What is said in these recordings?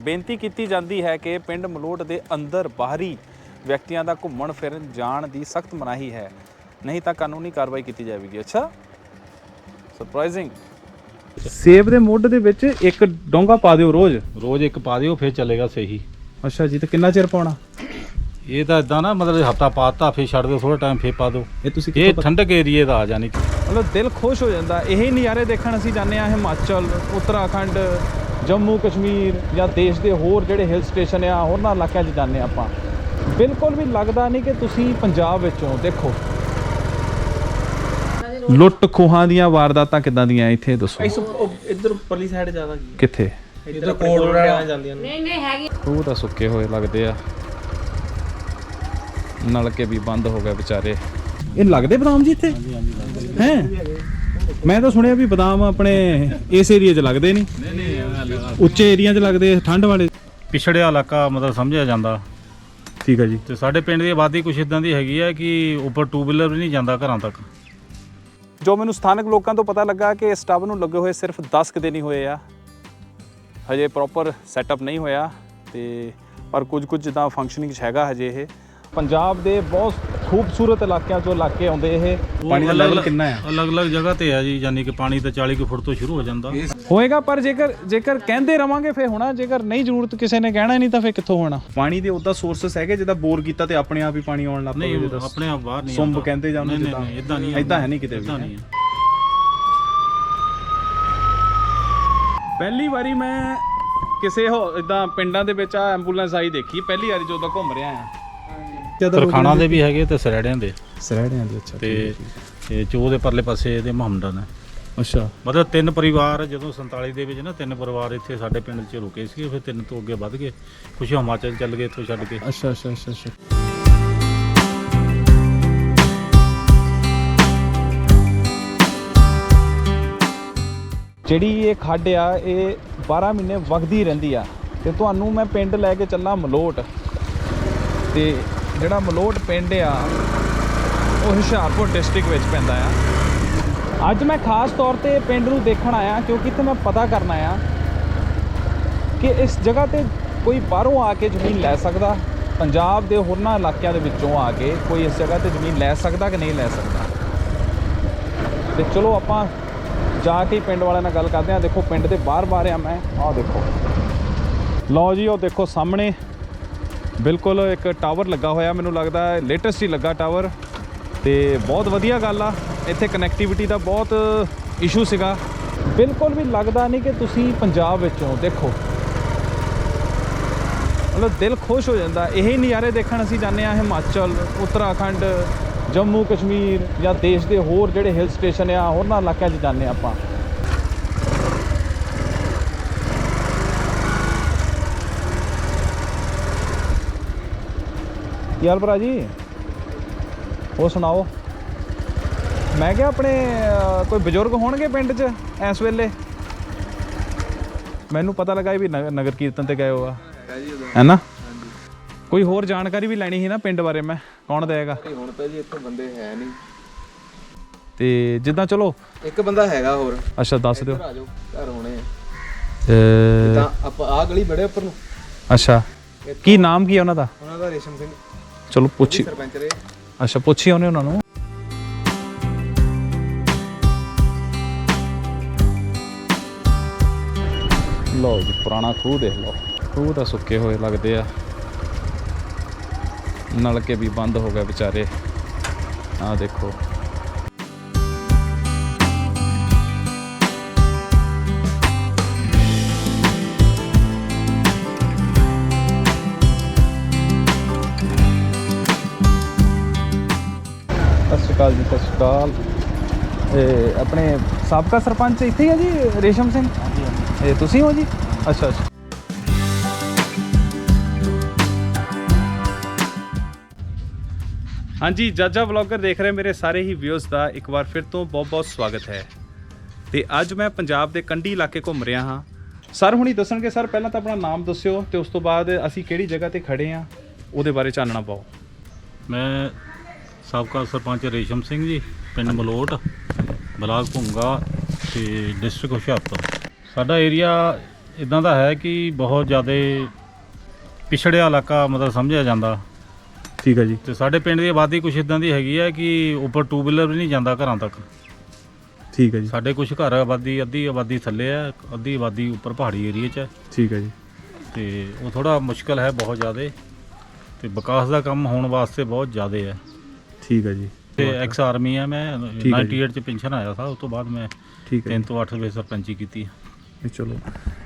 ਬੇਨਤੀ ਕੀਤੀ ਜਾਂਦੀ ਹੈ ਕਿ ਪਿੰਡ ਮਲੋਟ ਦੇ ਅੰਦਰ ਬਾਹਰੀ ਵਿਅਕਤੀਆਂ ਦਾ ਘੁੰਮਣ ਫਿਰਨ ਜਾਣ ਦੀ ਸਖਤ ਮਨਾਹੀ ਹੈ। ਨਹੀਂ ਤਾਂ ਕਾਨੂੰਨੀ ਕਾਰਵਾਈ ਕੀਤੀ ਜਾਵੇਗੀ। ਅੱਛਾ? ਸਰਪ੍ਰਾਈਜ਼ਿੰਗ ਸੇਬ ਦੇ ਮੁੱਢ ਦੇ ਵਿੱਚ ਇੱਕ ਡੋਂਗਾ ਪਾ ਦਿਓ ਰੋਜ਼। ਰੋਜ਼ ਇੱਕ ਪਾ ਦਿਓ ਫਿਰ ਚੱਲੇਗਾ ਸਹੀ। ਅੱਛਾ ਜੀ ਤੇ ਕਿੰਨਾ ਚਿਰ ਪਾਉਣਾ? ਇਹ ਤਾਂ ਇਦਾਂ ਨਾ ਮਤਲਬ ਹਫਤਾ ਪਾਤਾ ਫਿਰ ਛੱਡ ਦਿਓ ਥੋੜਾ ਟਾਈਮ ਫਿਰ ਪਾ ਦਿਓ। ਇਹ ਤੁਸੀਂ ਇਹ ਠੰਡਕ ਏਰੀਏ ਦਾ ਆ ਜਾਣੀ ਮਤਲਬ ਦਿਲ ਖੁਸ਼ ਹੋ ਜਾਂਦਾ। ਇਹ ਨਜ਼ਾਰੇ ਦੇਖਣ ਅਸੀਂ ਜਾਂਦੇ ਆ ਹਿਮਾਚਲ ਉੱਤਰਾਖੰਡ ਜੰਮੂ ਕਸ਼ਮੀਰ ਜਾਂ ਦੇਸ਼ ਦੇ ਹੋਰ ਜਿਹੜੇ ਹਿਲ ਸਟੇਸ਼ਨ ਆ ਹੋਰਨਾਂ ਇਲਾਕਿਆਂ 'ਚ ਜਾਂਦੇ ਆਪਾਂ। ਬਿਲਕੁਲ ਵੀ ਲੱਗਦਾ ਨਹੀਂ ਕਿ ਤੁਸੀਂ ਪੰਜਾਬ ਵਿੱਚੋਂ ਦੇਖੋ। ਲੁੱਟ ਖੋਹਾਂ ਦੀਆਂ ਵਾਰਦਾਤਾਂ ਕਿੱਦਾਂ ਦੀਆਂ ਇੱਥੇ ਦੱਸੋ। ਇੱਧਰ ਉੱਪਰਲੀ ਸਾਈਡ ਜ਼ਿਆਦਾ ਕੀ ਕਿੱਥੇ? ਇੱਧਰ ਕੋਲ ਵੜਿਆ ਜਾਂਦੀਆਂ ਨੇ। ਨਹੀਂ ਨਹੀਂ ਹੈਗੀ। ਉਹ ਤਾਂ ਸੁੱਕੇ ਹੋਏ ਲੱਗਦੇ ਆ। ਨਲਕੇ ਵੀ ਬੰਦ ਹੋ ਗਏ ਵਿਚਾਰੇ। ਇਹ ਲੱਗਦੇ ਬਦਾਮ ਜੀ ਇੱਥੇ? ਹੈ? ਮੈਂ ਤਾਂ ਸੁਣਿਆ ਵੀ ਬਦਾਮ ਆਪਣੇ ਇਸ ਏਰੀਆ 'ਚ ਲੱਗਦੇ ਨਹੀਂ ਉੱਚੇ ਏਰੀਆ 'ਚ ਲੱਗਦੇ ਠੰਡ ਵਾਲੇ? ਪਿਛੜਿਆ ਇਲਾਕਾ ਮਤਲਬ ਸਮਝਿਆ ਜਾਂਦਾ। ਠੀਕ ਆ ਜੀ। ਤੇ ਸਾਡੇ ਪਿੰਡ ਦੀ ਆਬਾਦੀ ਕੁਛ ਇਦਾਂ ਦੀ ਹੈਗੀ ਹੈ ਕਿ ਉੱਪਰ ਟੂ ਵੀਲਰ ਵੀ ਨਹੀਂ ਜਾਂਦਾ ਘਰਾਂ ਤੱਕ। ਜੋ ਮੈਨੂੰ ਸਥਾਨਕ ਲੋਕਾਂ ਤੋਂ ਪਤਾ ਲੱਗਾ ਕਿ ਇਸ ਟੱਬ ਨੂੰ ਲੱਗੇ ਹੋਏ ਸਿਰਫ 10 ਕੁ ਦਿਨ ਹੀ ਹੋਏ ਆ। ਹਜੇ ਪ੍ਰੋਪਰ ਸੈਟਅਪ ਨਹੀਂ ਹੋਇਆ ਤੇ ਪਰ ਕੁਝ ਕੁਝ ਜਿੱਦਾਂ ਫੰਕਸ਼ਨਿੰਗ 'ਚ ਹੈਗਾ ਹਜੇ ਇਹ। ਪੰਜਾਬ ਦੇ ਬਹੁਤ ਖੂਬਸੂਰਤ ਇਲਾਕਿਆਂ ਚੋਂ ਇਲਾਕੇ ਆਉਂਦੇ ਇਹ। ਪਾਣੀ ਦਾ ਲੈਵਲ ਕਿੰਨਾ ਆ ਅਲੱਗ-ਅਲੱਗ ਜਗ੍ਹਾ ਤੇ ਆ ਜੀ ਯਾਨੀ ਕਿ ਪਾਣੀ ਤਾਂ 40 ਕੁ ਫੁੱਟ ਤੋਂ ਸ਼ੁਰੂ ਹੋ ਜਾਂਦਾ। ਹੋਏਗਾ ਪਰ ਜੇਕਰ ਜੇਕਰ ਕਹਿੰਦੇ ਰਵਾਂਗੇ ਫੇ ਹੋਣਾ ਜੇਕਰ ਨਹੀਂ ਜ਼ਰੂਰਤ ਕਿਸੇ ਨੇ ਕਹਿਣਾ ਨਹੀਂ ਤਾਂ ਫੇ ਕਿੱਥੋਂ ਹੋਣਾ? ਪਾਣੀ ਦੇ ਉਦਾਂ ਸੋਰਸਸ ਹੈਗੇ ਜਿੱਦਾਂ ਬੋਰ ਕੀਤਾ ਤੇ ਆਪਣੇ ਆਪ ਹੀ ਪਾਣੀ ਆਉਣ ਲੱਗ ਨਹੀਂ ਆਪਣੇ ਆਪ ਬਾਹਰ ਨਹੀਂ ਸੁੰਬ। ਕਹਿੰਦੇ ਜਾਂ ਉਹਨੂੰ ਨਹੀਂ, ਜਿੱਦਾਂ ਨਹੀਂ ਇਦਾਂ ਨਹੀਂ ਏਦਾਂ ਹੈ ਨਹੀਂ ਕਿਤੇ ਵੀ। ਪਹਿਲੀ ਵਾਰੀ ਮੈਂ ਕਿਸੇ ਹੋ ਇਦਾਂ ਪਿੰਡਾਂ ਦੇ ਵਿੱਚ ਆ ਐਂਬੂਲੈਂਸ ਆਈ ਦੇਖੀ ਪਹਿਲੀ ਵਾਰੀ ਜਦੋਂ ਘੁੰਮ ਰਿਹਾ ਆ ਤਰਖਾਣਾ ਦੇ ਵੀ ਹੈਗੇ ਤੇ ਸਰੜਿਆਂ ਦੇ। ਸਰੜਿਆਂ ਦੇ ਅੱਛਾ ਤੇ ਇਹ ਚੋ ਦੇ ਪਰਲੇ ਪਾਸੇ ਇਹਦੇ ਮੁਹੰਮਦਨ ਹੈ। ਅੱਛਾ। ਮਤਲਬ ਤਿੰਨ ਪਰਿਵਾਰ ਜਦੋਂ 47 ਦੇ ਵਿੱਚ ਨਾ ਤਿੰਨ ਪਰਿਵਾਰ ਇੱਥੇ ਸਾਡੇ ਪਿੰਡ 'ਚ ਰੁਕੇ ਸੀ ਫਿਰ ਤਿੰਨ ਤੋਂ ਅੱਗੇ ਵੱਧ ਗਏ। ਕੁਝ ਹਿਮਾਚਲ ਚੱਲ ਗਏ ਇੱਥੋਂ ਛੱਡ ਕੇ। ਅੱਛਾ ਅੱਛਾ ਅੱਛਾ ਅੱਛਾ। ਜਿਹੜੀ ਇਹ ਖੱਡ ਆ ਇਹ 12 ਮਹੀਨੇ ਵਗਦੀ ਰਹਿੰਦੀ ਆ। ਤੇ ਤੁਹਾਨੂੰ ਮੈਂ ਪਿੰਡ ਲੈ ਕੇ ਚੱਲਾਂ ਮਲੋਟ। ਤੇ ਜਿਹੜਾ ਮਲੋਟ ਪਿੰਡ ਆ, ਉਹ ਹੁਸ਼ਿਆਰਪੁਰ ਡਿਸਟ੍ਰਿਕਟ ਵਿੱਚ ਪੈਂਦਾ ਆ। ਅੱਜ ਮੈਂ ਖਾਸ ਤੌਰ ਤੇ ਪਿੰਡ ਨੂੰ ਦੇਖਣ ਆਇਆ, ਕਿਉਂਕਿ ਇੱਥੇ ਮੈਂ ਪਤਾ ਕਰਨਾ ਆ ਕਿ ਇਸ ਜਗ੍ਹਾ ਤੇ ਕੋਈ ਬਾਹਰੋਂ ਆ ਕੇ ਜ਼ਮੀਨ ਲੈ ਸਕਦਾ, ਪੰਜਾਬ ਦੇ ਹੋਰਨਾਂ ਇਲਾਕਿਆਂ ਦੇ ਵਿੱਚੋਂ ਆ ਕੇ ਕੋਈ ਇਸ ਜਗ੍ਹਾ ਤੇ ਜ਼ਮੀਨ ਲੈ ਸਕਦਾ ਕਿ ਨਹੀਂ ਲੈ ਸਕਦਾ। ਤੇ ਚਲੋ ਆਪਾਂ ਜਾ ਕੇ ਪਿੰਡ ਵਾਲਿਆਂ ਨਾਲ ਗੱਲ ਕਰਦੇ ਹਾਂ। ਦੇਖੋ, ਪਿੰਡ ਦੇ ਬਾਹਰ-ਬਾਹਰ ਆ ਮੈਂ। ਆਹ ਦੇਖੋ। ਲਓ ਜੀ, ਉਹ ਦੇਖੋ ਸਾਹਮਣੇ। ਬਿਲਕੁਲ ਇੱਕ ਟਾਵਰ ਲੱਗਾ ਹੋਇਆ, ਮੈਨੂੰ ਲੱਗਦਾ ਹੈ ਲੇਟੈਸਟ ਹੀ ਲੱਗਾ ਟਾਵਰ। ਤੇ ਬਹੁਤ ਵਧੀਆ ਗੱਲ ਆ, ਇੱਥੇ ਕਨੈਕਟੀਵਿਟੀ ਦਾ ਬਹੁਤ ਇਸ਼ੂ ਸੀਗਾ। ਬਿਲਕੁਲ ਵੀ ਲੱਗਦਾ ਨਹੀਂ ਕਿ ਤੁਸੀਂ ਪੰਜਾਬ ਵਿੱਚੋਂ ਦੇਖੋ। ਮਤਲਬ ਦਿਲ ਖੁਸ਼ ਹੋ ਜਾਂਦਾ, ਇਹ ਨਜ਼ਾਰੇ ਦੇਖਣ ਅਸੀਂ ਜਾਂਦੇ ਆ ਹਿਮਾਚਲ, ਉੱਤਰਾਖੰਡ, ਜੰਮੂ ਕਸ਼ਮੀਰ ਜਾਂ ਦੇਸ਼ ਦੇ ਹੋਰ ਜਿਹੜੇ ਹਿਲ ਸਟੇਸ਼ਨ ਆ, ਹੋਰਨਾਂ ਇਲਾਕਿਆਂ 'ਚ ਜਾਂਦੇ ਹਾਂ ਯਾਰ ਭਰਾ ਜੀ? ਉਹ ਸੁਣਾਓ। ਮੈਂ ਕਿਹਾ ਆਪਣੇ ਕੋਈ ਬਜ਼ੁਰਗ ਹੋਣਗੇ ਪਿੰਡ 'ਚ ਇਸ ਵੇਲੇ? ਮੈਨੂੰ ਪਤਾ ਲੱਗਾ ਵੀ ਨਗਰ ਕੀਰਤਨ ਤੇ ਗਏ ਹੋ ਆ। ਹੈ ਨਾ? ਕੋਈ ਹੋਰ ਜਾਣਕਾਰੀ ਵੀ ਲੈਣੀ ਸੀ ਨਾ ਪਿੰਡ ਬਾਰੇ ਮੈਂ? ਕੌਣ ਦੇਗਾ ਹੁਣ ਤਾਂ ਜੀ ਇੱਥੇ ਬੰਦੇ ਹੈ ਨਹੀਂ। ਤੇ ਜਿੱਦਾਂ ਚਲੋ। ਇੱਕ ਬੰਦਾ ਹੈਗਾ ਹੋਰ। ਅੱਛਾ ਦੱਸ ਦਿਓ। ਇੱਧਰ ਆ ਜਾਓ ਘਰ ਹੋਣੇ ਆ। ਤਾਂ ਆਪਾਂ ਆ ਗਲੀ ਬੜੇ ਉੱਪਰ ਨੂੰ। ਅੱਛਾ। ਕੀ ਨਾਮ ਕੀ ਹੈ ਉਹਨਾਂ ਦਾ? ਉਹਨਾਂ ਦਾ ਰੇਸ਼ਮ ਸਿੰਘ। ਚਲੋ ਪੁੱਛੀ ਸਰਪੰਚ ਰਹੇ ਅੱਛਾ ਪੁੱਛੀ ਉਹਨੇ ਉਹਨਾਂ ਨੂੰ ਲਓ ਜੀ ਪੁਰਾਣਾ ਖੂਹ ਦੇਖ ਲਓ ਖੂਹ ਤਾਂ ਸੁੱਕੇ ਹੋਏ ਲੱਗਦੇ ਆ ਨਲਕੇ ਵੀ ਬੰਦ ਹੋ ਗਏ ਵਿਚਾਰੇ। ਆਹ ਦੇਖੋ। ਅਕਾਲ ਜੀ ਸਤਿ ਸ਼੍ਰੀ ਅਕਾਲ। ਇਹ ਆਪਣੇ ਸਾਬਕਾ ਸਰਪੰਚ ਇੱਥੇ ਹੀ ਆ ਜੀ ਰੇਸ਼ਮ ਸਿੰਘ? ਹਾਂਜੀ ਹਾਂਜੀ। ਇਹ ਤੁਸੀਂ ਹੋ ਜੀ? ਅੱਛਾ ਅੱਛਾ। ਹਾਂਜੀ ਜਾਜਾ ਵਲੌਗਰ ਦੇਖ ਰਹੇ ਮੇਰੇ ਸਾਰੇ ਹੀ ਵਿਊਜ਼ ਦਾ ਇੱਕ ਵਾਰ ਫਿਰ ਤੋਂ ਬਹੁਤ-ਬਹੁਤ ਸਵਾਗਤ ਹੈ। ਤੇ ਅੱਜ ਮੈਂ ਪੰਜਾਬ ਦੇ ਕੰਢੀ ਇਲਾਕੇ ਘੁੰਮ ਰਿਹਾ ਹਾਂ। ਸਰ ਹੁਣੀ ਦੱਸਣਗੇ ਸਰ ਪਹਿਲਾਂ ਤਾਂ ਆਪਣਾ ਨਾਮ ਦੱਸਿਓ ਤੇ ਉਸ ਤੋਂ ਬਾਅਦ ਅਸੀਂ ਕਿਹੜੀ ਜਗ੍ਹਾ ਤੇ ਖੜੇ ਆ ਉਹਦੇ ਬਾਰੇ ਚਾਨਣਾ ਪਾਓ। ਮੈਂ ਸਾਬਕਾ ਸਰਪੰਚ ਰੇਸ਼ਮ ਸਿੰਘ ਜੀ ਪਿੰਡ ਮਲੋਟ ਬਲਾਕ ਭੁੰਗਾ ਤੇ ਡਿਸਟ੍ਰਿਕਟ ਹੁਸ਼ਿਆਰਪੁਰ। ਸਾਡਾ ਏਰੀਆ ਇਦਾਂ ਦਾ ਹੈ ਕਿ ਬਹੁਤ ਜ਼ਿਆਦਾ ਪਿਛੜਿਆ ਇਲਾਕਾ ਮਤਲਬ ਸਮਝਿਆ ਜਾਂਦਾ। ਠੀਕ ਹੈ ਜੀ। ਤੇ ਸਾਡੇ ਪਿੰਡ ਦੀ ਆਬਾਦੀ ਕੁਝ ਇਦਾਂ ਦੀ ਹੈਗੀ ਹੈ ਕਿ ਉੱਪਰ ਟੂ ਵੀਲਰ ਵੀ ਨਹੀਂ ਜਾਂਦਾ ਘਰਾਂ ਤੱਕ। ਠੀਕ ਹੈ ਜੀ। ਸਾਡੇ ਕੁਝ ਘਰ ਆਬਾਦੀ ਅੱਧੀ ਆਬਾਦੀ ਥੱਲੇ ਹੈ ਅੱਧੀ ਆਬਾਦੀ ਉੱਪਰ ਪਹਾੜੀ ਏਰੀਏ 'ਚ ਹੈ। ਠੀਕ ਹੈ ਜੀ। ਤੇ ਉਹ ਥੋੜਾ ਮੁਸ਼ਕਲ ਹੈ ਬਹੁਤ ਜ਼ਿਆਦਾ ਤੇ ਵਿਕਾਸ ਦਾ ਕੰਮ ਹੋਣ ਵਾਸਤੇ ਬਹੁਤ ਜ਼ਿਆਦਾ ਹੈ। ਠੀਕ ਹੈ ਜੀ। ਤੇ ਐਕਸ ਆਰਮੀ ਹੈ ਮੈਂ ਠੀਕ ਹੈ ਜੀ। 98 ਚ ਪੈਨਸ਼ਨ ਆਇਆ ਸੀ ਉਸ ਤੋਂ ਬਾਅਦ ਮੈਂ ਠੀਕ ਹੈ 3 ਤੋਂ 8 ਵਜੇ ਸਰਪੰਚੀ ਕੀਤੀ। ਜੀ ਚਲੋ।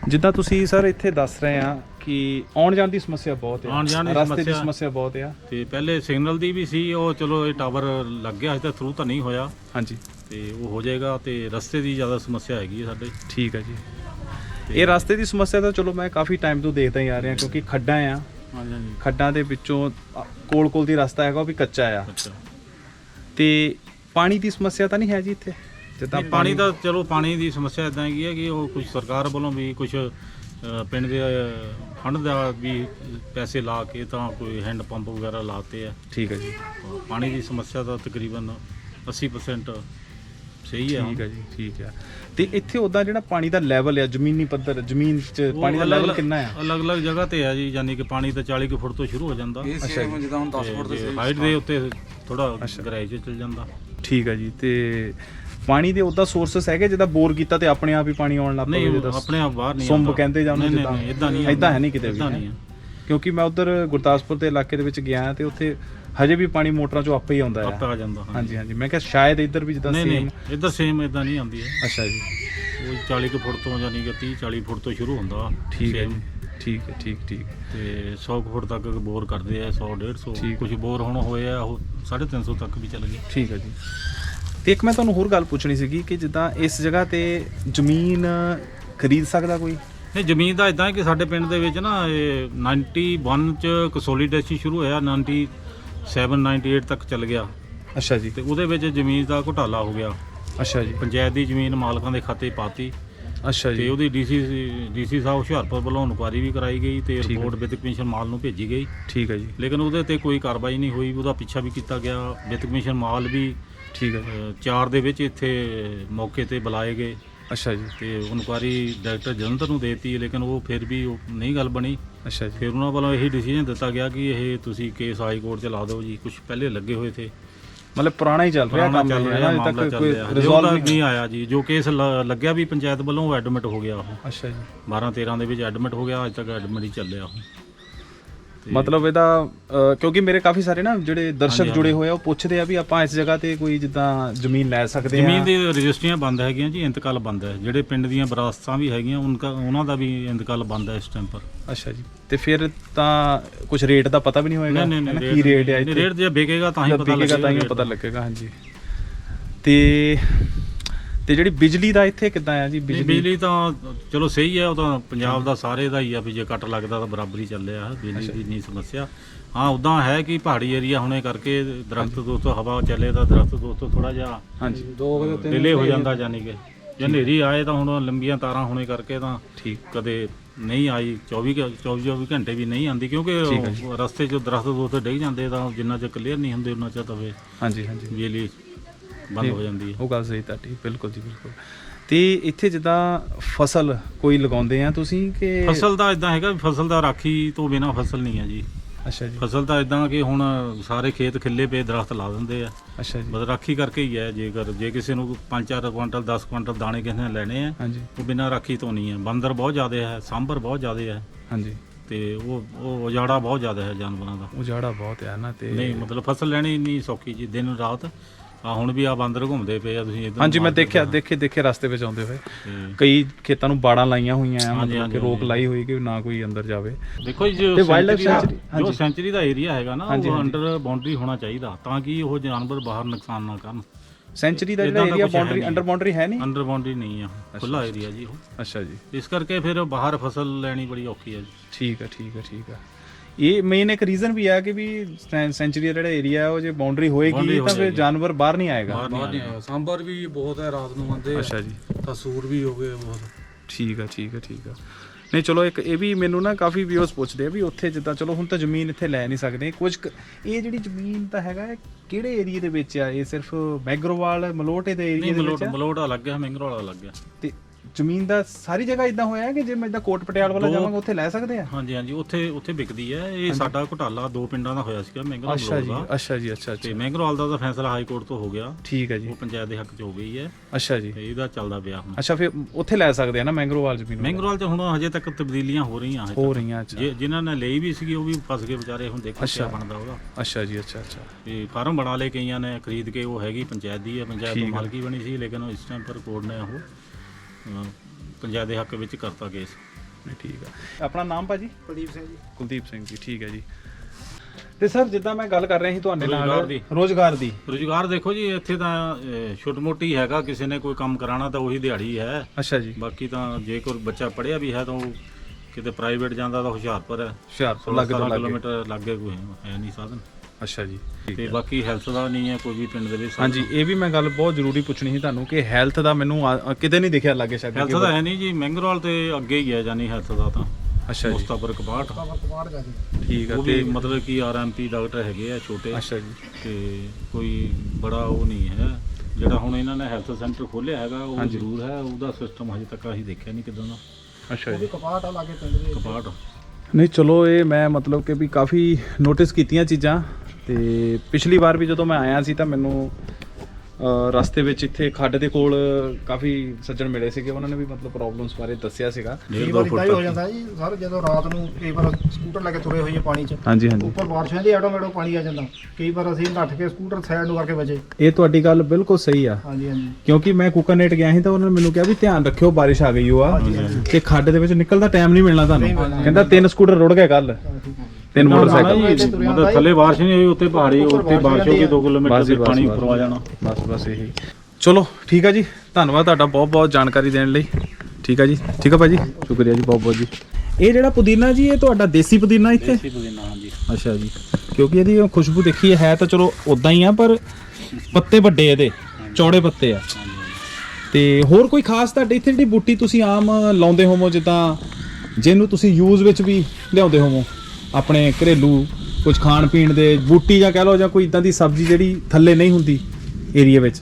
ਜਿੱਦਾਂ ਤੁਸੀਂ ਸਰ ਇੱਥੇ ਦੱਸ ਰਹੇ ਆ ਕਿ ਆਉਣ ਜਾਣ ਦੀ ਸਮੱਸਿਆ ਬਹੁਤ ਹੈ ਆਉਣ ਜਾਣ ਦੀ ਰਸਤੇ ਦੀ ਸਮੱਸਿਆ- ਸਮੱਸਿਆ ਬਹੁਤ ਆ। ਤੇ ਪਹਿਲੇ ਸਿਗਨਲ ਦੀ ਵੀ ਸੀ ਉਹ ਚਲੋ ਇਹ ਟਾਵਰ ਲੱਗ ਗਿਆ ਸੀ ਤਾਂ ਥਰੂ ਤਾਂ ਨਹੀਂ ਹੋਇਆ। ਹਾਂਜੀ। ਤੇ ਉਹ ਹੋ ਜਾਏਗਾ ਤੇ ਰਸਤੇ ਦੀ ਜ਼ਿਆਦਾ ਸਮੱਸਿਆ ਹੈਗੀ ਹੈ ਸਾਡੇ। ਠੀਕ ਹੈ ਜੀ। ਇਹ ਰਸਤੇ ਦੀ ਸਮੱਸਿਆ ਤਾਂ ਚਲੋ ਮੈਂ ਕਾਫੀ ਟਾਈਮ ਤੋਂ ਦੇਖਦਾ ਹੀ ਆ ਰਿਹਾ ਕਿਉਂਕਿ ਖੱਡਾਂ ਆ। ਹਾਂਜੀ ਹਾਂਜੀ। ਖੱਡਾਂ ਦੇ ਵਿੱਚੋਂ ਕੋਲ ਕੋਲ ਦੀ ਰਸਤਾ ਹੈਗਾ ਉਹ ਵੀ ਕੱਚਾ ਆ। ਅੱਛਾ। ਤੇ ਪਾਣੀ ਦੀ ਸਮੱਸਿਆ ਤਾਂ ਨਹੀਂ ਹੈ ਜੀ ਇੱਥੇ? ਜਿੱਦਾਂ ਪਾਣੀ ਦਾ ਚਲੋ ਪਾਣੀ ਦੀ ਸਮੱਸਿਆ ਇਦਾਂ ਹੈਗੀ ਹੈ ਕਿ ਉਹ ਕੁਝ ਸਰਕਾਰ ਵੱਲੋਂ ਵੀ ਕੁਝ ਪਿੰਡ ਦੇ ਫੰਡ ਦਾ ਵੀ ਪੈਸੇ ਲਾ ਕੇ ਤਾਂ ਕੋਈ ਹੈਂਡ ਪੰਪ ਵਗੈਰਾ ਲਾਤੇ ਆ। ਠੀਕ ਹੈ ਜੀ। ਪਾਣੀ ਦੀ ਸਮੱਸਿਆ ਤਾਂ ਤਕਰੀਬਨ 80% ਸਹੀ ਹੈ ਠੀਕ ਹੈ ਜੀ ਠੀਕ ਹੈ। ਤੇ ਇੱਥੇ ਉਦਾਂ ਜਿਹੜਾ ਪਾਣੀ ਦਾ ਲੈਵਲ ਆ ਜ਼ਮੀਨੀ ਪੱਧਰ ਜ਼ਮੀਨ 'ਚ ਪਾਣੀ ਦਾ ਲੈਵਲ ਕਿੰਨਾ ਆ? ਅਲੱਗ-ਅਲੱਗ ਜਗ੍ਹਾ ਤੇ ਹੈ ਜੀ ਯਾਨੀ ਕਿ ਪਾਣੀ ਤਾਂ 40 ਕੁ ਫੁੱਟ ਤੋਂ ਸ਼ੁਰੂ ਹੋ ਜਾਂਦਾ। ਅੱਛਾ ਜੀ ਜਿੱਦਾਂ ਹੁਣ 10 ਫੁੱਟ ਦੇ ਹਾਈਟ ਦੇ ਉੱਤੇ ਥੋੜਾ 'ਚ ਚੱਲ ਜਾਂਦਾ। ਠੀਕ ਹੈ ਜੀ ਤੇ ਪਾਣੀ ਦੇ ਉਦਾਂ ਸੋਰਸਸ ਹੈਗੇ ਜਿੱਦਾਂ ਬੋਰ ਕੀਤਾ ਤੇ ਆਪਣੇ ਆਪ ਹੀ ਪਾਣੀ ਆਉਣ ਲੱਗ ਪਵੇ ਜਿੱਦਾਂ ਆਪਣੇ ਆਪ ਬਾਹਰ ਨਹੀਂ ਸੁੰਬ। ਕਹਿੰਦੇ ਜਾਂ ਉਹਨੂੰ ਨਹੀਂ, ਜਿੱਦਾਂ। ਨਹੀਂ ਇਦਾਂ ਨਹੀਂ ਏਦਾਂ ਹੈ ਨਹੀਂ ਕਿਤੇ ਵੀ, ਇਦਾਂ ਹੈਂ? ਨਹੀਂ ਹੈ ਕਿਉਂਕਿ ਮੈਂ ਉਧਰ ਗੁਰਦਾਸਪੁਰ ਦੇ ਇਲਾਕੇ ਦੇ ਵਿੱਚ ਗਿਆ ਤੇ ਉੱਥੇ ਹਜੇ ਵੀ ਪਾਣੀ ਮੋਟਰਾਂ ਚੋਂ ਆਪੇ ਹੀ ਆਉਂਦਾ ਆਪੇ ਹੈ ਆ ਜਾਂਦਾ ਹਾਂਜੀ। ਹਾਂਜੀ ਮੈਂ ਕਿਹਾ ਸ਼ਾਇਦ ਇੱਧਰ ਵੀ ਜਿੱਦਾਂ ਨਹੀਂ ਸੇਮ ਨਹੀਂ ਇਧਰ ਸੇਮ ਇਦਾਂ ਨਹੀਂ ਆਉਂਦੀ ਹੈ ਅੱਛਾ ਜੀ। ਉਹ 40 ਕੁ ਫੁੱਟ ਤੋਂ ਯਾਨੀ ਕਿ 30 40 ਫੁੱਟ ਤੋਂ ਸ਼ੁਰੂ ਹੁੰਦਾ। ਠੀਕ ਹੈ same। ਜੀ। ਠੀਕ ਹੈ ਠੀਕ ਠੀਕ। ਤੇ 100 ਕੁ ਫੁੱਟ ਤੱਕ ਬੋਰ ਕਰਦੇ ਆ 100 150 ਠੀਕ। ਕੁਝ ਬੋਰ ਹੁਣ ਹੋਏ ਆ ਉਹ 350 ਤੱਕ ਵੀ ਚੱਲ ਗਏ। ਠੀਕ ਹੈ ਜੀ। ਤੇ ਇੱਕ ਮੈਂ ਤੁਹਾਨੂੰ ਹੋਰ ਗੱਲ ਪੁੱਛਣੀ ਸੀਗੀ ਕਿ ਜਿੱਦਾਂ ਇਸ ਜਗ੍ਹਾ ਤੇ ਜ਼ਮੀਨ ਖਰੀਦ ਸਕਦਾ ਕੋਈ? ਨਹੀਂ ਜ਼ਮੀਨ ਦਾ ਇਦਾਂ ਹੈ ਕਿ ਸਾਡੇ ਪਿੰਡ ਦੇ ਵਿੱਚ ਨਾ ਇਹ 91 ਚ ਕੰਸੋਲੀਡੇਸ਼ਨ ਸ਼ੁਰੂ ਹੋਇਆ 97 98 ਤੱਕ ਚੱਲ ਗਿਆ। ਅੱਛਾ ਜੀ। ਤੇ ਉਹਦੇ ਵਿੱਚ ਜ਼ਮੀਨ ਦਾ ਘੁਟਾਲਾ ਹੋ ਗਿਆ। ਅੱਛਾ ਜੀ। ਪੰਚਾਇਤ ਦੀ ਜ਼ਮੀਨ ਮਾਲਕਾਂ ਦੇ ਖਾਤੇ ਪਾਤੀ। ਅੱਛਾ ਤੇ ਜੀ ਉਹਦੀ ਡੀਸੀ ਡੀਸੀ ਸਾਹਿਬ ਹੁਸ਼ਿਆਰਪੁਰ ਵੱਲੋਂ ਇਨਕੁਆਰੀ ਵੀ ਕਰਾਈ ਗਈ ਤੇ ਠੀਕ ਹੈ। ਰਿਪੋਰਟ ਵਿਦ ਕਮਿਸ਼ਨ ਮਾਲ ਨੂੰ ਭੇਜੀ ਗਈ। ਠੀਕ ਹੈ ਜੀ। ਲੇਕਿਨ ਉਹਦੇ ਤੇ ਕੋਈ ਕਾਰਵਾਈ ਨਹੀਂ ਹੋਈ ਉਹਦਾ ਪਿੱਛਾ ਵੀ ਕੀਤਾ ਗਿਆ। ਵਿਦ ਕਮਿਸ਼ਨ ਮਾਲ ਵੀ ਠੀਕ ਹੈ। ਜੀ ਅ, ਚਾਰ ਦੇ ਵਿੱਚ ਇੱਥੇ ਮੌਕੇ ਤੇ ਬੁਲਾਏ ਗਏ। ਅੱਛਾ ਜੀ। ਤੇ ਇਨਕੁਆਰੀ ਡਾਇਰੈਕਟਰ ਜਲੰਧਰ ਨੂੰ ਦੇਤੀ ਲੇਕਿਨ ਉਹ ਫਿਰ ਵੀ ਉਹ ਨਹੀਂ ਗੱਲ ਬਣੀ। ਅੱਛਾ ਜੀ ਫਿਰ ਉਹਨਾਂ ਵੱਲੋਂ ਇਹੀ ਡਿਸੀਜਨ ਦਿੱਤਾ ਗਿਆ ਕਿ ਇਹ ਤੁਸੀਂ ਕੇਸ ਹਾਈ ਕੋਰਟ ਚ ਲਾ ਦਿਓ ਜੀ ਕੁਝ ਪਹਿਲੇ ਲੱਗੇ ਹੋਏ ਥੇ। ਮਤਲਬ ਪੁਰਾਣਾ ਹੀ ਚੱਲ ਰਿਹਾ ਪੁਰਾਣਾ ਕੰਮ ਚੱਲ ਰਿਹਾ ਮਾਮਲਾ ਅਜੇ ਤੱਕ ਚੱਲ ਕੋਈ ਰਿਹਾ। ਰਿਜ਼ੋਲਵ ਨਹੀਂ ਆਇਆ ਜੀ। ਜੋ ਕੇਸ ਲ- ਲੱਗਿਆ ਵੀ ਪੰਚਾਇਤ ਵੱਲੋਂ ਐਡਮਿਟ ਹੋ ਗਿਆ ਉਹ। ਅੱਛਾ ਜੀ। 12 13 ਦੇ ਵਿੱਚ ਐਡਮਿਟ ਹੋ ਗਿਆ ਅੱਜ ਤੱਕ ਐਡਮਿਟ ਹੀ ਚੱਲਿਆ ਉਹ। ਮਤਲਬ ਇਹਦਾ ਕਿਉਂਕਿ ਮੇਰੇ ਕਾਫੀ ਸਾਰੇ ਨਾ ਜਿਹੜੇ ਦਰਸ਼ਕ ਜੁੜੇ ਹੋਏ ਆ ਉਹ ਪੁੱਛਦੇ ਆ ਵੀ ਆਪਾਂ ਇਸ ਜਗ੍ਹਾ ਤੇ ਕੋਈ ਜਿੱਦਾਂ ਜ਼ਮੀਨ ਲੈ ਸਕਦੇ ਆ। ਜ਼ਮੀਨ ਦੀ ਰਜਿਸਟਰੀਆਂ ਬੰਦ ਹੈਗੀਆਂ ਜੀ ਇੰਤਕਾਲ ਬੰਦ ਹੈ। ਜਿਹੜੇ ਪਿੰਡ ਦੀਆਂ ਵਿਰਾਸਤਾਂ ਵੀ ਹੈਗੀਆਂ ਉਹਨਾਂ ਦਾ ਵੀ ਇੰਤਕਾਲ ਬੰਦ ਹੈ ਇਸ ਟਾਈਮ ਪਰ। ਅੱਛਾ ਜੀ। ਤੇ ਫਿਰ ਤਾਂ ਕੁਝ ਰੇਟ ਦਾ ਪਤਾ ਵੀ ਨਹੀਂ ਹੋਏਗਾ ਕੀ ਰੇਟ ਹੈ ਇੱਥੇ? ਰੇਟ ਜੇ ਵਿਕੇਗਾ ਤਾਂ ਹੀ ਪਤਾ ਵਿਕੇਗਾ ਤਾਂ ਹੀ ਪਤਾ। ਲੱਗੇਗਾ ਹਾਂਜੀ। ਤੇ ਤੇ ਜਿਹੜੀ ਬਿਜਲੀ ਦਾ ਇੱਥੇ ਕਿੱਦਾਂ ਆ ਜੀ? ਨਹੀਂ, ਬਿਜਲੀ ਬਿਜਲੀ ਤਾਂ ਚਲੋ ਸਹੀ ਹੈ ਉਹ ਤਾਂ ਪੰਜਾਬ ਦਾ ਸਾਰੇ ਦਾ ਹੀ ਆ ਵੀ ਜੇ ਕੱਟ ਲੱਗਦਾ ਤਾਂ ਬਰਾਬਰ ਹੀ ਚੱਲਿਆ ਬਿਜਲੀ ਦੀ ਨਹੀਂ ਸਮੱਸਿਆ। ਹਾਂ ਉਦਾਂ ਹੈ ਕਿ ਪਹਾੜੀ ਏਰੀਆ ਹੋਣੇ ਕਰਕੇ ਦਰਖਤ ਦੋਸਤੋ ਹਵਾ ਚੱਲੇ ਤਾਂ ਦਰਖਤ ਦੋਸਤੋ ਥੋੜਾ ਜਿਹਾ ਹਾਂਜੀ। ਦੋ ਵਜੇ ਤਿੰਨ ਡਿਲੇ ਹੋ ਜਾਂਦਾ ਜਾਨੀ ਕਿ। ਜੇ ਹਨੇਰੀ ਆਏ ਤਾਂ ਹੁਣ ਲੰਬੀਆਂ ਤਾਰਾਂ ਹੋਣੇ ਕਰਕੇ ਤਾਂ ਠੀਕ। ਕਦੇ ਨਹੀਂ ਆਈ 24 ਘ- 24 24 ਘੰਟੇ ਵੀ ਨਹੀਂ ਆਉਂਦੀ ਕਿਉਂਕਿ ਠੀਕ ਹੈ ਜੀ। ਉਹ ਰਸਤੇ 'ਚ ਦਰਖਤ ਦੋਸਤ ਡਿੱਗ ਜਾਂਦੇ ਤਾਂ ਜਿੰਨਾ ਚਿਰ ਕਲੀਅਰ ਨਹੀਂ ਹੁੰਦੇ ਉਹਨਾਂ ਚਿਰ ਤਾਂ ਫਿਰ ਹਾਂਜੀ ਹਾਂਜੀ। ਬਿਜਲੀ ਬੰਦ ਹੋ ਜਾਂਦੀ ਹੈ। ਉਹ ਗੱਲ ਸਹੀ ਤੁਹਾਡੀ ਬਿਲਕੁਲ ਜੀ ਬਿਲਕੁਲ। ਤੇ ਇੱਥੇ ਜਿੱਦਾਂ ਫਸਲ ਕੋਈ ਲਗਾਉਂਦੇ ਆ ਤੁਸੀਂ ਕਿ ਫਸਲ ਦਾ ਇਦਾਂ ਹੈਗਾ ਵੀ ਫਸਲ ਦਾ ਰਾਖੀ ਤੋਂ ਬਿਨਾ ਫਸਲ ਨਹੀਂ ਹੈ ਜੀ। ਅੱਛਾ ਜੀ। ਫਸਲ ਤਾਂ ਇਦਾਂ ਕਿ ਹੁਣ ਸਾਰੇ ਖੇਤ ਖਿੱਲੇ ਪਏ ਦਰਖਤ ਲਾ ਦਿੰਦੇ ਆ। ਅੱਛਾ ਜੀ। ਬਸ ਰਾਖੀ ਕਰਕੇ ਹੀ ਹੈ ਜੇਕਰ ਜੇ ਕਿਸੇ ਨੂੰ 5-4 ਕੁਇੰਟਲ 10 ਕੁਇੰਟਲ ਦਾਣੇ ਕਿਸੇ ਨੇ ਲੈਣੇ ਆ ਹਾਂਜੀ। ਉਹ ਬਿਨਾਂ ਰਾਖੀ ਤੋਂ ਨਹੀਂ ਹੈ। ਬੰਦਰ ਬਹੁਤ ਜ਼ਿਆਦਾ ਹੈ ਸਾਂਭਰ ਬਹੁਤ ਜ਼ਿਆਦਾ ਹੈ। ਹਾਂਜੀ। ਤੇ ਉਹ ਉਹ ਉਜਾੜਾ ਬਹੁਤ ਜ਼ਿਆਦਾ ਹੈ ਜਾਨਵਰਾਂ ਦਾ। ਉਜਾੜਾ ਬਹੁਤ ਆ ਨਾ ਤੇ ਨਹੀਂ ਮਤਲਬ ਫਸਲ ਲੈਣੀ ਨਹੀਂ ਸੌਖੀ ਜੀ ਦਿਨ ਰਾਤ ਆ ਹੁਣ ਵੀ ਆ ਬਾਂਦਰ ਘੁੰਮਦੇ ਪਏ ਆ ਤੁਸੀਂ ਇੱਧਰ ਹਾਂਜੀ ਮੈਂ ਦੇਖਿਆ। ਦੇਖੇ ਦੇਖੇ ਰਸਤੇ ਵਿੱਚ ਆਉਂਦੇ ਹੋਏ ਕਈ ਖੇਤਾਂ ਨੂੰ ਬਾੜਾਂ ਲਾਈਆਂ ਹੋਈਆਂ ਆ ਹਾਂਜੀ, ਮਤਲਬ ਕਿ ਰੋਕ। ਲਾਈ ਹੋਈ ਕਿ ਨਾ ਕੋਈ ਅੰਦਰ ਜਾਵੇ ਦੇਖੋ ਜੀ ਜੋ sanctuary, ਜੋ। ਸੈਂਚਰੀ ਦਾ ਏਰੀਆ ਹੈਗਾ ਨਾ ਉਹ। ਅੰਡਰ ਬਾਉਂਡਰੀ ਹੋਣਾ ਚਾਹੀਦਾ ਤਾਂ ਕਿ ਉਹ ਜਾਨਵਰ ਬਾਹਰ ਨੁਕਸਾਨ ਨਾ ਕਰਨ ਸੈਂਚਰੀ ਦਾ ਜਿਹੜਾ ਏਰੀਆ ਬਾਉਂਡਰੀ। ਅੰਡਰ ਬਾਉਂਡਰੀ ਹੈ ਨਹੀਂ ਅੰਡਰ ਬਾਉਂਡਰੀ ਨਹੀਂ ਆ ਖੁੱਲਾ ਏਰੀਆ ਜੀ ਉਹ ਅੱਛਾ ਜੀ ਇਸ ਕਰਕੇ ਫਿਰ ਬਾਹਰ ਫਸਲ ਲੈਣੀ ਬੜੀ ਔਖੀ ਹੈ ਜੀ ਠੀਕ ਹੈ ਠੀਕ ਹੈ ਠੀਕ ਹੈ ਇਹ ਮੇਨ ਇੱਕ ਰੀਜ਼ਨ ਵੀ ਆ ਕਿ ਵੀ ਸੈਂਚਰੀ ਦਾ ਜਿਹੜਾ ਏਰੀਆ ਉਹ ਜੇ ਬਾਉਂਡਰੀ ਹੋਏਗੀ ਤਾਂ ਫਿਰ। ਜਾਨਵਰ ਬਾਹਰ ਨਹੀਂ ਆਏਗਾ। ਬਾਹਰ ਨਹੀਂ ਆਏਗਾ। ਸਾਂਬਰ ਵੀ ਬਹੁਤ ਹੈ ਰਾਤ ਨੂੰ ਆਉਂਦੇ ਅੱਛਾ ਜੀ। ਤਾਂ ਸੂਰ ਵੀ ਹੋ ਗਏ ਬਹੁਤ। ਠੀਕ ਆ ਠੀਕ ਆ ਠੀਕ ਆ। ਨਹੀਂ ਚਲੋ ਇੱਕ ਇਹ ਵੀ ਮੈਨੂੰ ਨਾ ਕਾਫੀ ਵਿਊਅਰਸ ਪੁੱਛਦੇ ਆ ਵੀ ਉੱਥੇ ਜਿੱਦਾਂ ਚਲੋ ਹੁਣ ਤਾਂ ਜ਼ਮੀਨ ਇੱਥੇ ਲੈ ਨਹੀਂ ਸਕਦੇ। ਕੁਝ ਕੁ- ਇਹ ਜਿਹੜੀ ਜ਼ਮੀਨ ਤਾਂ ਹੈਗਾ ਇਹ ਕਿਹੜੇ ਏਰੀਆ ਦੇ ਵਿੱਚ ਆ? ਇਹ ਸਿਰਫ ਮੈਗਰੋਵਾਲ ਮਲੋਟੇ ਦੇ ਏਰੀਆ ਨਹੀਂ ਦੇ ਵਿੱਚ ਮਲੋਟ ਆ? ਮਲੋਟ ਅਲੱਗ ਹੈ ਮਿੰਗਰੋ ਵਾਲਾ ਅਲੱਗ ਹੈ ਤੇ ਜ਼ਮੀਨ ਦਾ ਸਾਰੀ ਜਗ੍ਹਾ ਇਦਾਂ ਹੋਇਆ ਹੈ ਕਿ ਜੇ ਮੈਂ ਇਦਾਂ ਕੋਟ ਪਟਿਆਲ ਵਾਲਾ ਦੋ- ਜਾਵਾਂਗਾ ਉੱਥੇ ਲੈ ਸਕਦੇ ਆ? ਹਾਂਜੀ ਹਾਂਜੀ ਉੱਥੇ ਉੱਥੇ ਵਿਕਦੀ ਹੈ ਇਹ ਸਾਡਾ ਘੁਟਾਲਾ ਦੋ ਪਿੰਡਾਂ ਦਾ ਹੋਇਆ ਸੀਗਾ ਮੈਂਗਰੋਵਾਲ ਅੱਛਾ ਜੀ ਦਾ। ਅੱਛਾ ਜੀ ਅੱਛਾ ਤੇ ਅੱਛਾ ਮੈਂਗਰੋਵਾਲ ਦਾ ਤਾਂ ਫੈਸਲਾ ਹਾਈ ਕੋਰਟ ਤੋਂ ਹੋ ਗਿਆ। ਠੀਕ ਹੈ ਜੀ। ਉਹ ਪੰਚਾਇਤ ਦੇ ਹੱਕ 'ਚ ਹੋ ਗਈ ਹੈ ਅੱਛਾ ਜੀ। ਤੇ ਇਹਦਾ ਚੱਲਦਾ ਪਿਆ ਹੁਣ। ਅੱਛਾ ਫਿਰ ਉੱਥੇ ਲੈ ਸਕਦੇ ਆ ਨਾ ਮੈਂਗਰੋਵਾਲ ਜ਼ਮੀਨ? ਮੈਂਗਰੋਵਾਲ 'ਚ ਹੁਣ ਹਜੇ ਤੱਕ ਤਬਦੀਲੀਆਂ ਹੋ ਰਹੀਆਂ ਹਜੇ ਹੋ ਰਹੀਆਂ ਅੱਛਾ। ਜੇ ਜਿਨ੍ਹਾਂ ਨੇ ਲਈ ਵੀ ਸੀਗੀ ਉਹ ਵੀ ਫਸ ਗਏ ਵਿਚਾਰੇ ਹੁਣ ਦੇਖੋ ਅੱਛਾ। ਕੀ ਬਣਦਾ ਉਹਦਾ। ਅੱਛਾ ਜੀ ਅੱਛਾ ਅੱਛਾ। ਤੇ ਫਾਰਮ ਬਣਾ ਲਏ ਕਈਆਂ ਨੇ ਖਰੀਦ ਕੇ ਉਹ ਹੈਗੀ ਪੰਚਾਇਤ ਦੀ ਹੈ ਪੰਚਾਇਤ ਤੋਂ। ਮਾਲਕੀ ਬਣੀ ਸੀ ਲੇਕਿਨ ਉਹ ਇਸ ਟਾਈਮ ਪਰ ਕੋਰਟ ਨੇ ਉਹ ਅਹ, ਪੰਚਾਇਤ ਦੇ ਹੱਕ ਵਿੱਚ ਕਰਤਾ ਕੇਸ। ਨਹੀਂ ਠੀਕ ਆ। ਆਪਣਾ ਨਾਮ ਭਾਜੀ? ਕੁਲਦੀਪ ਸਿੰਘ ਜੀ। ਕੁਲਦੀਪ ਸਿੰਘ ਜੀ ਠੀਕ ਹੈ ਜੀ। ਤੇ ਸਰ ਜਿੱਦਾਂ ਮੈਂ ਗੱਲ ਕਰ ਰਿਹਾ ਸੀ ਤੁਹਾਡੇ ਨਾਲ ਰੁਜ਼ਗਾਰ ਦੀ। ਰੋਜ਼ਗਾਰ ਦੀ। ਰੁਜ਼ਗਾਰ ਦੇਖੋ ਜੀ ਇੱਥੇ ਤਾਂ ਛੋਟ ਮੋਟੀ ਹੈਗਾ ਕਿਸੇ ਨੇ ਕੋਈ ਕੰਮ ਕਰਾਣਾ ਤਾਂ ਉਹੀ ਦਿਹਾੜੀ ਹੈ। ਅੱਛਾ ਜੀ। ਬਾਕੀ ਤਾਂ ਜੇ ਕੋਈ ਬੱਚਾ ਪੜ੍ਹਿਆ ਵੀ ਹੈ ਤਾਂ ਉਹ ਕਿਤੇ ਪ੍ਰਾਈਵੇਟ ਜਾਂਦਾ ਤਾਂ ਹੁਸ਼ਿਆਰਪੁਰ ਹੈ। ਹੁਸ਼ਿਆਰਪੁਰ 16 ਲੱਗ ਤੋਂ ਲੱਗੇ ਕਿਲੋਮੀਟਰ ਲੱਗੇ ਕੋਈ ਹੈ ਨਹੀਂ ਸਾਧਨ। ਅੱਛਾ ਜੀ। ਠੀਕ ਤੇ ਹੈ। ਬਾਕੀ ਹੈਲਥ ਦਾ ਨਹੀਂ ਹੈ ਕੋਈ ਵੀ ਪਿੰਡ ਦੇ ਵਿੱਚ। ਹਾਂਜੀ ਇਹ ਵੀ ਮੈਂ ਗੱਲ ਬਹੁਤ ਜ਼ਰੂਰੀ ਪੁੱਛਣੀ ਸੀ ਤੁਹਾਨੂੰ ਕਿ ਹੈਲਥ ਦਾ ਮੈਨੂੰ ਆ- ਆ ਕਿਤੇ ਨਹੀਂ ਦਿਖਿਆ ਲੱਗੇ ਸ਼ਾਇਦ। ਹੈਲਥ ਦਾ ਹੈ ਨਹੀਂ ਜੀ ਮੈਂਗਰੋਵਾਲ ਤੇ ਅੱਗੇ ਹੀ ਹੈ ਜਾਨੀ ਹੈਲਥ ਦਾ ਤਾਂ। ਅੱਛਾ ਜੀ। ਮੁਸਤਾਬਰ ਕਬਾਟ ਠੀਕ ਹੈ ਉਹ ਤੇ ਮਤਲਬ ਕਿ ਆਰਐਮਪੀ ਡਾਕਟਰ ਹੈਗੇ ਆ ਛੋਟੇ। ਅੱਛਾ ਜੀ। ਤੇ ਕੋਈ ਬੜਾ ਉਹ ਨਹੀਂ ਹੈ। ਜਿਹੜਾ ਹੁਣ ਇਹਨਾਂ ਨੇ ਹੈਲਥ ਸੈਂਟਰ ਖੋਲ੍ਹਿਆ ਹੈਗਾ ਉਹ ਹਾਂਜੀ। ਜ਼ਰੂਰ ਹੈ ਉਹਦਾ ਸਿਸਟਮ ਹਜੇ ਤੱਕ ਅਸੀਂ ਦੇਖਿਆ ਨਹੀਂ ਕਿਦਾਂ ਦਾ। ਅੱਛਾ ਜੀ। ਕਪਾਟ ਆ ਲਾਗੇ ਪਿੰਡ ਦੇ ਕਬਾਟ ਨਹੀਂ ਚਲੋ ਇਹ ਮੈਂ ਮਤਲਬ ਕਿ ਵੀ ਕਾਫੀ ਨੋਟਿਸ ਕੀਤੀਆਂ ਚੀਜ਼ਾਂ। ਤੇ ਪਿਛਲੀ ਵਾਰ ਵੀ ਜਦੋਂ ਮੈਂ ਆਇਆ ਸੀ ਤਾਂ ਮੈਨੂੰ ਅ, ਰਸਤੇ ਵਿੱਚ ਇੱਥੇ ਖੱਡ ਦੇ ਕੋਲ ਕਾਫੀ ਸੱਜਣ ਮਿਲੇ ਸੀਗੇ। ਉਹਨਾਂ ਨੇ ਵੀ ਮਤਲਬ ਪ੍ਰੋਬਲਮਸ ਬਾਰੇ ਦੱਸਿਆ ਸੀਗਾ। ਕਈ ਡੇਢ ਦੋ ਹੀ ਜਾਂਦਾ ਜੀ ਸਰ ਜਦੋਂ ਰਾਤ ਨੂੰ ਕਈ ਵਾਰ ਸਕੂਟਰ ਲੈ ਕੇ ਤੁਰੇ ਹੋਈਏ ਪਾਣੀ 'ਚ ਹਾਂਜੀ ਹਾਂਜੀ। ਉੱਪਰ ਬਾਰਿਸ਼ ਹੁੰਦੀ ਆਟੋਮੈਟਿਕ ਪਾਣੀ ਆ ਜਾਂਦਾ। ਕਈ ਵਾਰ ਅਸੀਂ ਨੱਠ ਕੇ ਸਕੂਟਰ ਸਾਈਡ ਨੂੰ ਕਰਕੇ ਬਚੇ। ਇਹ ਤੁਹਾਡੀ ਗੱਲ ਬਿਲਕੁਲ ਸਹੀ ਆ। ਹਾਂਜੀ ਹਾਂਜੀ। ਕਿਉਂਕਿ ਮੈਂ ਕੁਕਰਨੇਟ ਗਿਆ ਸੀ ਤਾਂ ਉਹਨਾਂ ਨੇ ਮੈਨੂੰ ਕਿਹਾ ਵੀ ਧਿਆਨ ਰੱਖਿਓ ਬਾਰਿਸ਼ ਆ ਗਈ ਹੋ ਆ। ਤੇ ਖੱਡ ਦੇ ਵਿੱਚ ਨਿਕਲਦਾ ਟਾਈਮ ਨਹੀਂ ਮਿਲਣਾ ਤੁਹਾਨੂੰ। ਕਹਿੰਦਾ ਤਿੰਨ ਸਕੂਟਰ ਰੁੜ ਗਏ ਕੱਲ ਤਿੰਨ ਮੋਟਰਸਾਈਕਲ। ਮਤਲਬ ਥੱਲੇ ਬਾਰਿਸ਼ ਨਹੀਂ ਹੋਈ ਉੱਤੇ ਪਹਾੜੀ ਉੱਤੇ ਬਾਰਿਸ਼ ਹੋ ਗਈ 2 ਕਿਲੋਮੀਟਰ ਦੇ ਪਾਣੀ। ਉੱਪਰੋਂ ਆ ਜਾਣਾ। ਬਸ ਬਸ ਇਹੀ। ਚਲੋ ਠੀਕ ਆ ਜੀ। ਧੰਨਵਾਦ ਤੁਹਾਡਾ ਬਹੁਤ ਬਹੁਤ ਜਾਣਕਾਰੀ ਦੇਣ ਲਈ। ਠੀਕ ਆ ਜੀ। ਠੀਕ ਆ ਭਾਜੀ? ਸ਼ੁਕਰੀਆ ਜੀ ਬਹੁਤ ਬਹੁਤ ਜੀ। ਇਹ ਜਿਹੜਾ ਪੁਦੀਨਾ ਜੀ ਇਹ ਤੁਹਾਡਾ ਦੇਸੀ ਪੁਦੀਨਾ ਇੱਥੇ? ਦੇਸੀ ਪੁਦੀਨਾ ਹਾਂਜੀ। ਅੱਛਾ ਜੀ। ਕਿਉਂਕਿ ਇਹਦੀ ਖੁਸ਼ਬੂ ਦੇਖੀ ਹੈ ਤਾਂ ਚਲੋ ਉਦਾਂ ਹੀ ਆ ਪਰ ਪੱਤੇ ਵੱਡੇ ਇਹਦੇ। ਚੌੜੇ ਪੱਤੇ ਆ। ਤੇ ਹੋਰ ਕੋਈ ਖਾਸ ਤੁਹਾਡੇ ਇੱਥੇ ਜਿਹੜੀ ਬੂਟੀ ਤੁਸੀਂ ਆਮ ਲਾਉਂਦੇ ਹੋਵੋ ਜਿੱਦਾਂ ਜਿਹਨੂੰ ਤੁਸੀਂ ਯੂਜ਼ ਵਿੱਚ ਵੀ ਲਿਆਉਂਦੇ ਹੋਵੋ? ਆਪਣੇ ਘਰੇਲੂ ਕੁਝ ਖਾਣ ਪੀਣ ਦੇ ਬੂਟੀ ਜਾਂ ਕਹਿ ਲਓ ਜਾਂ ਕੋਈ ਇਦਾਂ ਦੀ ਸਬਜ਼ੀ ਜਿਹੜੀ ਥੱਲੇ ਨਹੀਂ ਹੁੰਦੀ ਏਰੀਆ ਵਿੱਚ?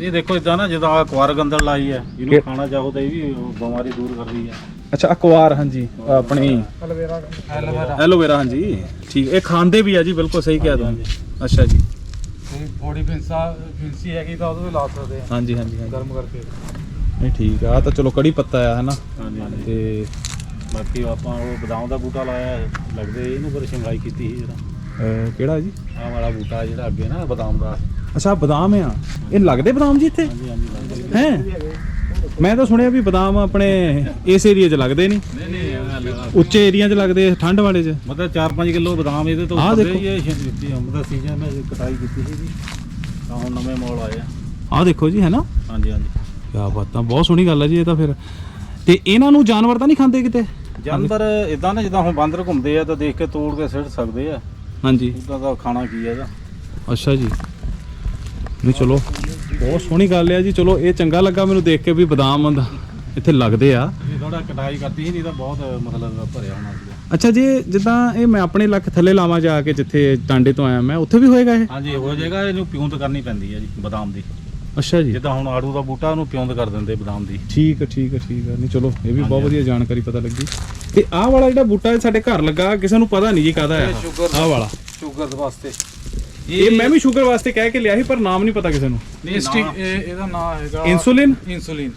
ਇਹ ਦੇਖੋ ਇਦਾਂ ਨਾ ਜਦੋਂ ਆ ਕੁਆਰ ਗੰਦਲ ਲਾਈ ਹੈ ਇਹਨੂੰ ਖਾਣਾ ਚਾਹੋ ਤਾਂ ਇਹ ਵੀ ਉਹ ਬਿਮਾਰੀ ਦੂਰ ਕਰਦੀ ਹੈ। ਅੱਛਾ ਅਕਵਾਰ ਹਾਂਜੀ ਆਪਣੀ ਐਲੋਵੇਰਾ ਐਲੋਵੇਰਾ। ਹਾਂਜੀ ਠੀਕ ਇਹ ਖਾਂਦੇ ਵੀ ਆ ਜੀ ਬਿਲਕੁਲ ਸਹੀ ਕਿਹਾ ਤੁਸੀਂ ਅੱਛਾ ਜੀ। ਥੋੜੀ ਫਿੰਸਾ ਫਿੰਸੀ ਹੈਗੀ ਤਾਂ ਉਹਦੇ ਲਾ ਸਕਦੇ ਆ। ਹਾਂਜੀ ਹਾਂਜੀ ਹਾਂਜੀ। ਗਰਮ ਕਰਕੇ। ਨਹੀਂ ਠੀਕ ਆ ਤਾਂ ਚਲੋ ਕੜੀ ਪੱਤਾ ਆ ਹਨਾ? ਤੇ ਬਾਕੀ ਆਪਾਂ ਉਹ ਬਦਾਮ ਦਾ ਬੂਟਾ ਲਾਇਆ ਲੱਗਦੇ ਇਹਨੂੰ ਪਰ ਸ਼ਿੰਗਾਈ ਕੀਤੀ ਸੀ ਜਿਹੜਾ। ਅਹ, ਕਿਹੜਾ ਜੀ? ਆਹ ਵਾਲਾ ਬੂਟਾ ਜਿਹੜਾ ਅੱਗੇ ਨਾ ਬਦਾਮ ਦਾ। ਅੱਛਾ ਬਦਾਮ ਆ। ਇਹ ਲੱਗਦੇ ਬਦਾਮ ਜੀ ਇੱਥੇ? ਹਾਂਜੀ ਹਾਂਜੀ ਲੱਗਦੇ। ਹੈ? ਮੈਂ ਤਾਂ ਸੁਣਿਆ ਵੀ ਬਦਾਮ ਆਪਣੇ ਇਸ ਏਰੀਆ 'ਚ ਲੱਗਦੇ ਨਹੀਂ। ਨਹੀਂ ਨਹੀਂ ਉੱਚੇ ਏਰੀਆ 'ਚ ਲੱਗਦੇ ਠੰਡ ਵਾਲੇ 'ਚ। ਮਤਲਬ 4-5 ਕਿਲੋ ਬਦਾਮ ਇਹਦੇ ਤੋਂ ਆਹ ਉੱਪਰ ਦੇਖੋ। ਹੀ ਇਹ ਸ਼ਿੰਦੀ ਅੰਬ ਦਾ ਸੀਜ਼ਨ ਹੈ ਕਟਾਈ ਕੀਤੀ ਸੀ ਜੀ। ਤਾਂ ਹੁਣ ਨਵੇਂ ਮੋਲ ਆਏ ਆ। ਆਹ ਦੇਖੋ ਜੀ ਹੈ ਨਾ ਹਾਂਜੀ ਹਾਂਜੀ। ਕਿਆ ਬਾਤਾਂ ਬਹੁਤ ਸੋਹਣੀ ਗੱਲ ਹੈ ਜੀ ਇਹ ਤਾਂ ਫਿਰ। ਤੇ ਇਹਨਾਂ ਨੂੰ ਜਾਨਵਰ ਤਾਂ ਨਹੀਂ ਖਾਂਦੇ ਕਿਤੇ? ਜਾਨਵਰ ਇਦਾਂ ਨਾ ਜਿੱਦਾਂ ਹੁਣ ਬਾਂਦਰ ਘੁੰਮਦੇ ਆ ਤਾਂ ਦੇਖ ਕੇ ਤੋੜ ਕੇ ਸਿੱਟ ਸਕਦੇ ਆ। ਹਾਂਜੀ। ਉਦਾਂ ਦਾ ਖਾਣਾ ਕੀ ਹੈ ਇਹਦਾ? ਅੱਛਾ ਜੀ। ਨਹੀਂ ਚਲੋ ਬਹੁਤ ਸੋਹਣੀ ਗੱਲ ਹੈ ਜੀ। ਚਲੋ ਇਹ ਚੰਗਾ ਲੱਗਾ ਮੈਨੂੰ ਦੇਖ ਕੇ ਵੀ ਬਦਾਮ ਦਾ ਇੱਥੇ ਲੱਗਦੇ ਆ। ਇਹ ਥੋੜਾ ਕਟਾਈ ਕਰਤੀ ਸੀ ਨਹੀਂ ਤਾਂ ਬਹੁਤ ਮਤਲਬ ਭਰਿਆ ਹੋਣਾ ਸੀਗਾ। ਅੱਛਾ ਜੀ ਜਿੱਦਾਂ ਇਹ ਮੈਂ ਆਪਣੇ ਲੱਖ ਥੱਲੇ ਲਾਵਾਂ ਜਾ ਕੇ ਜਿੱਥੇ ਟਾਂਡੇ ਤੋਂ ਆਇਆ ਮੈਂ ਉੱਥੇ ਵੀ ਹੋਏਗਾ ਇਹ? ਹਾਂਜੀ ਹੋ ਜਾਏਗਾ ਇਹਨੂੰ ਪਿਉਂਦ ਕਰਨੀ ਪੈਂਦੀ ਹੈ ਜੀ ਬਦਾਮ ਦੀ। ਅੱਛਾ ਜੀ। ਜਿੱਦਾਂ ਹੁਣ ਆੜੂ ਦਾ ਬੂਟਾ ਉਹਨੂੰ ਪਿਉਂਦ ਕਰ ਦਿੰਦੇ ਬਦਾਮ ਦੀ। ਠੀਕ ਹੈ ਠੀਕ ਹੈ ਠੀਕ ਹੈ ਨਹੀਂ ਚਲੋ ਇਹ ਵੀ ਬਹੁਤ। ਵਧੀਆ ਜਾਣਕਾਰੀ ਪਤਾ ਲੱਗੀ। ਤੇ ਆਹ ਵਾਲਾ ਜਿਹੜਾ ਬੂਟਾ ਇਹ ਸਾਡੇ ਘਰ ਲੱਗਾ ਕਿਸੇ ਨੂੰ ਪਤਾ ਨਹੀਂ ਜੀ ਕਾਹਦਾ ਹੈ। ਸ਼ੂਗਰ ਆਹ ਵਾਲਾ। ਸ਼ੂਗਰ ਦੇ ਵਾਸਤੇ। ਇਹ ਮੈਂ ਵੀ ਸ਼ੂਗਰ ਵਾਸਤੇ ਕਹਿ ਕੇ ਲਿਆ ਸੀ ਪਰ ਨਾਮ ਨਹੀਂ ਪਤਾ ਕਿਸੇ ਨੂੰ। ਨਹੀਂ ਇਹ ਇਹਦਾ ਨਾਮ ਹੈਗਾ ਇਨਸੂਲਿਨ? ਇਨਸੂਲਿਨ।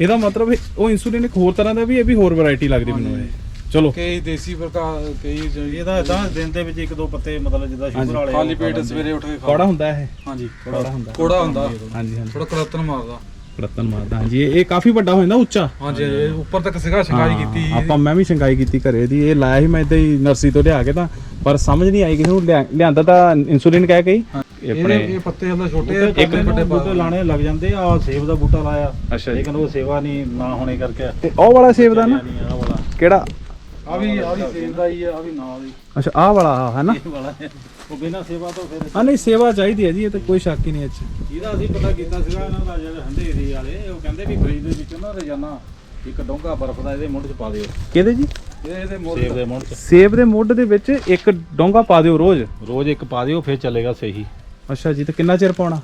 ਇਹਦਾ ਮਤਲਬ ਉਹ ਇਨਸੂਲਿਨ ਇੱਕ ਹੋਰ ਤਰ੍ਹਾਂ ਦਾ ਵੀ ਇਹ ਵੀ ਹੋਰ ਵੈਰਾਈਟੀ ਲੱਗਦੀ ਮੈਨੂੰ ਇਹ। ਚਲੋ। ਕਈ ਦੇਸੀ ਪ੍ਰਕਾਰ ਕਈ ਇਹਦਾ ਇਦਾਂ ਦਿਨ ਦੇ ਵਿੱਚ ਇੱਕ ਦੋ ਪੱਤੇ ਮਤਲਬ ਜਿੱਦਾਂ ਸ਼ੂਗਰ ਵਾਲੇ ਖਾਲੀ ਪੇਟ। ਸਵੇਰੇ ਉੱਠ ਕੇ ਖਾ ਕੌੜਾ ਹੁੰਦਾ ਇਹ? ਹਾਂਜੀ। ਕੌੜਾ ਹੁੰਦਾ। ਕੋੜਾ ਹੁੰਦਾ। ਹਾਂਜੀ ਹਾਂਜੀ। ਥੋੜਾ ਕੜਤਨ ਮਾਰਦਾ। ਰਤਨ ਮਾਰਦਾ ਹਾਂਜੀ। ਇਹ ਕਾਫੀ ਵੱਡਾ ਹੋ ਜਾਂਦਾ ਉੱਚਾ। ਹਾਂਜੀ ਇਹ ਉੱਪਰ ਤੱਕ ਸਿਗਾ ਸ਼ਿਕਾਈ ਹਾਂ, ਕੀਤੀ ਆਪਾਂ ਮੈਂ ਵੀ ਸ਼ਿੰਗਾਈ ਕੀਤੀ ਘਰੇ ਦੀ ਇਹ ਲਾਇਆ ਸੀ ਮੈਂ ਇਦਾਂ ਹੀ ਨਰਸਰੀ ਤੋਂ ਲਿਆ ਕੇ ਤਾਂ ਪਰ ਸਮਝ ਨਹੀਂ ਆਈ ਕਿਸੇ ਨੂੰ ਲਿਆ- ਲਿਆਂਦਾ ਤਾਂ ਇਨਸੂਲਿਨ ਕਹਿ ਕੇ ਹੀ। ਇਹ ਇਹਦੇ ਆਪਣੇ ਇਹ ਪੱਤੇ ਹਲਾ ਛੋਟੇ ਇੱਕ ਇੱਕ ਵੱਡੇ ਬੂਟੇ ਲਾਣੇ ਲੱਗ ਜਾਂਦੇ ਆ ਸੇਬ ਦਾ ਬੂਟਾ ਲਾਇਆ। ਲੇਕਿਨ ਉਹ ਸੇਵਾ ਨਹੀਂ ਨਾ ਹੋਣੇ ਕਰਕੇ। ਤੇ ਉਹ ਵਾਲਾ ਸੇਬ ਦਾ ਨਾ? ਕਿਹੜਾ? ਆ ਵੀ ਆ ਵੀ ਸੇਬ ਦਾ ਹੀ ਆ ਆ ਵੀ ਨਾਲ ਹੀ। ਅੱਛਾ ਆਹ ਵਾਲਾ ਹੈ ਨਾ ਇਹ ਵਾਲਾ ਹੈ। ਉਹ ਬਿਨਾਂ ਸੇਵਾ ਤੋਂ ਫਿਰ ਹਾਂ ਨਹੀਂ ਸੇਵਾ ਚਾਹੀਦੀ ਹੈ ਜੀ ਇਹ ਤਾਂ ਕੋਈ ਸ਼ੱਕ ਹੀ ਨਹੀਂ ਅੱਛਾ ਇਹਦਾ ਅਸੀਂ ਪਤਾ ਕੀਤਾ ਸੀਗਾ ਇਹਨਾਂ ਦਾ ਜਿਹੜੇ ਹੰਡੇ ਏਰੀਏ ਵਾਲੇ ਉਹ ਕਹਿੰਦੇ ਵੀ ਫਰੀਦ ਦੇ ਵਿੱਚ ਨਾ ਰੋਜ਼ਾਨਾ ਇੱਕ ਡੋਂਗਾ ਬਰਫ਼ ਦਾ ਇਹਦੇ ਮੁੰਡ 'ਚ ਪਾ ਦਿਓ। ਕਿਹਦੇ ਜੀ? ਇਹ ਇਹਦੇ ਮੋੜ ਸੇਬ ਦੇ ਮੁੰਡ 'ਚ। ਸੇਬ ਦੇ ਮੁੱਢ ਦੇ ਵਿੱਚ ਇੱਕ ਡੋਂਗਾ ਪਾ ਦਿਓ ਰੋਜ਼? ਰੋਜ਼ ਇੱਕ ਪਾ ਦਿਓ ਫਿਰ ਚੱਲੇਗਾ ਸਹੀ। ਅੱਛਾ ਜੀ ਤੇ ਕਿੰਨਾ ਚਿਰ ਪਾਉਣਾ?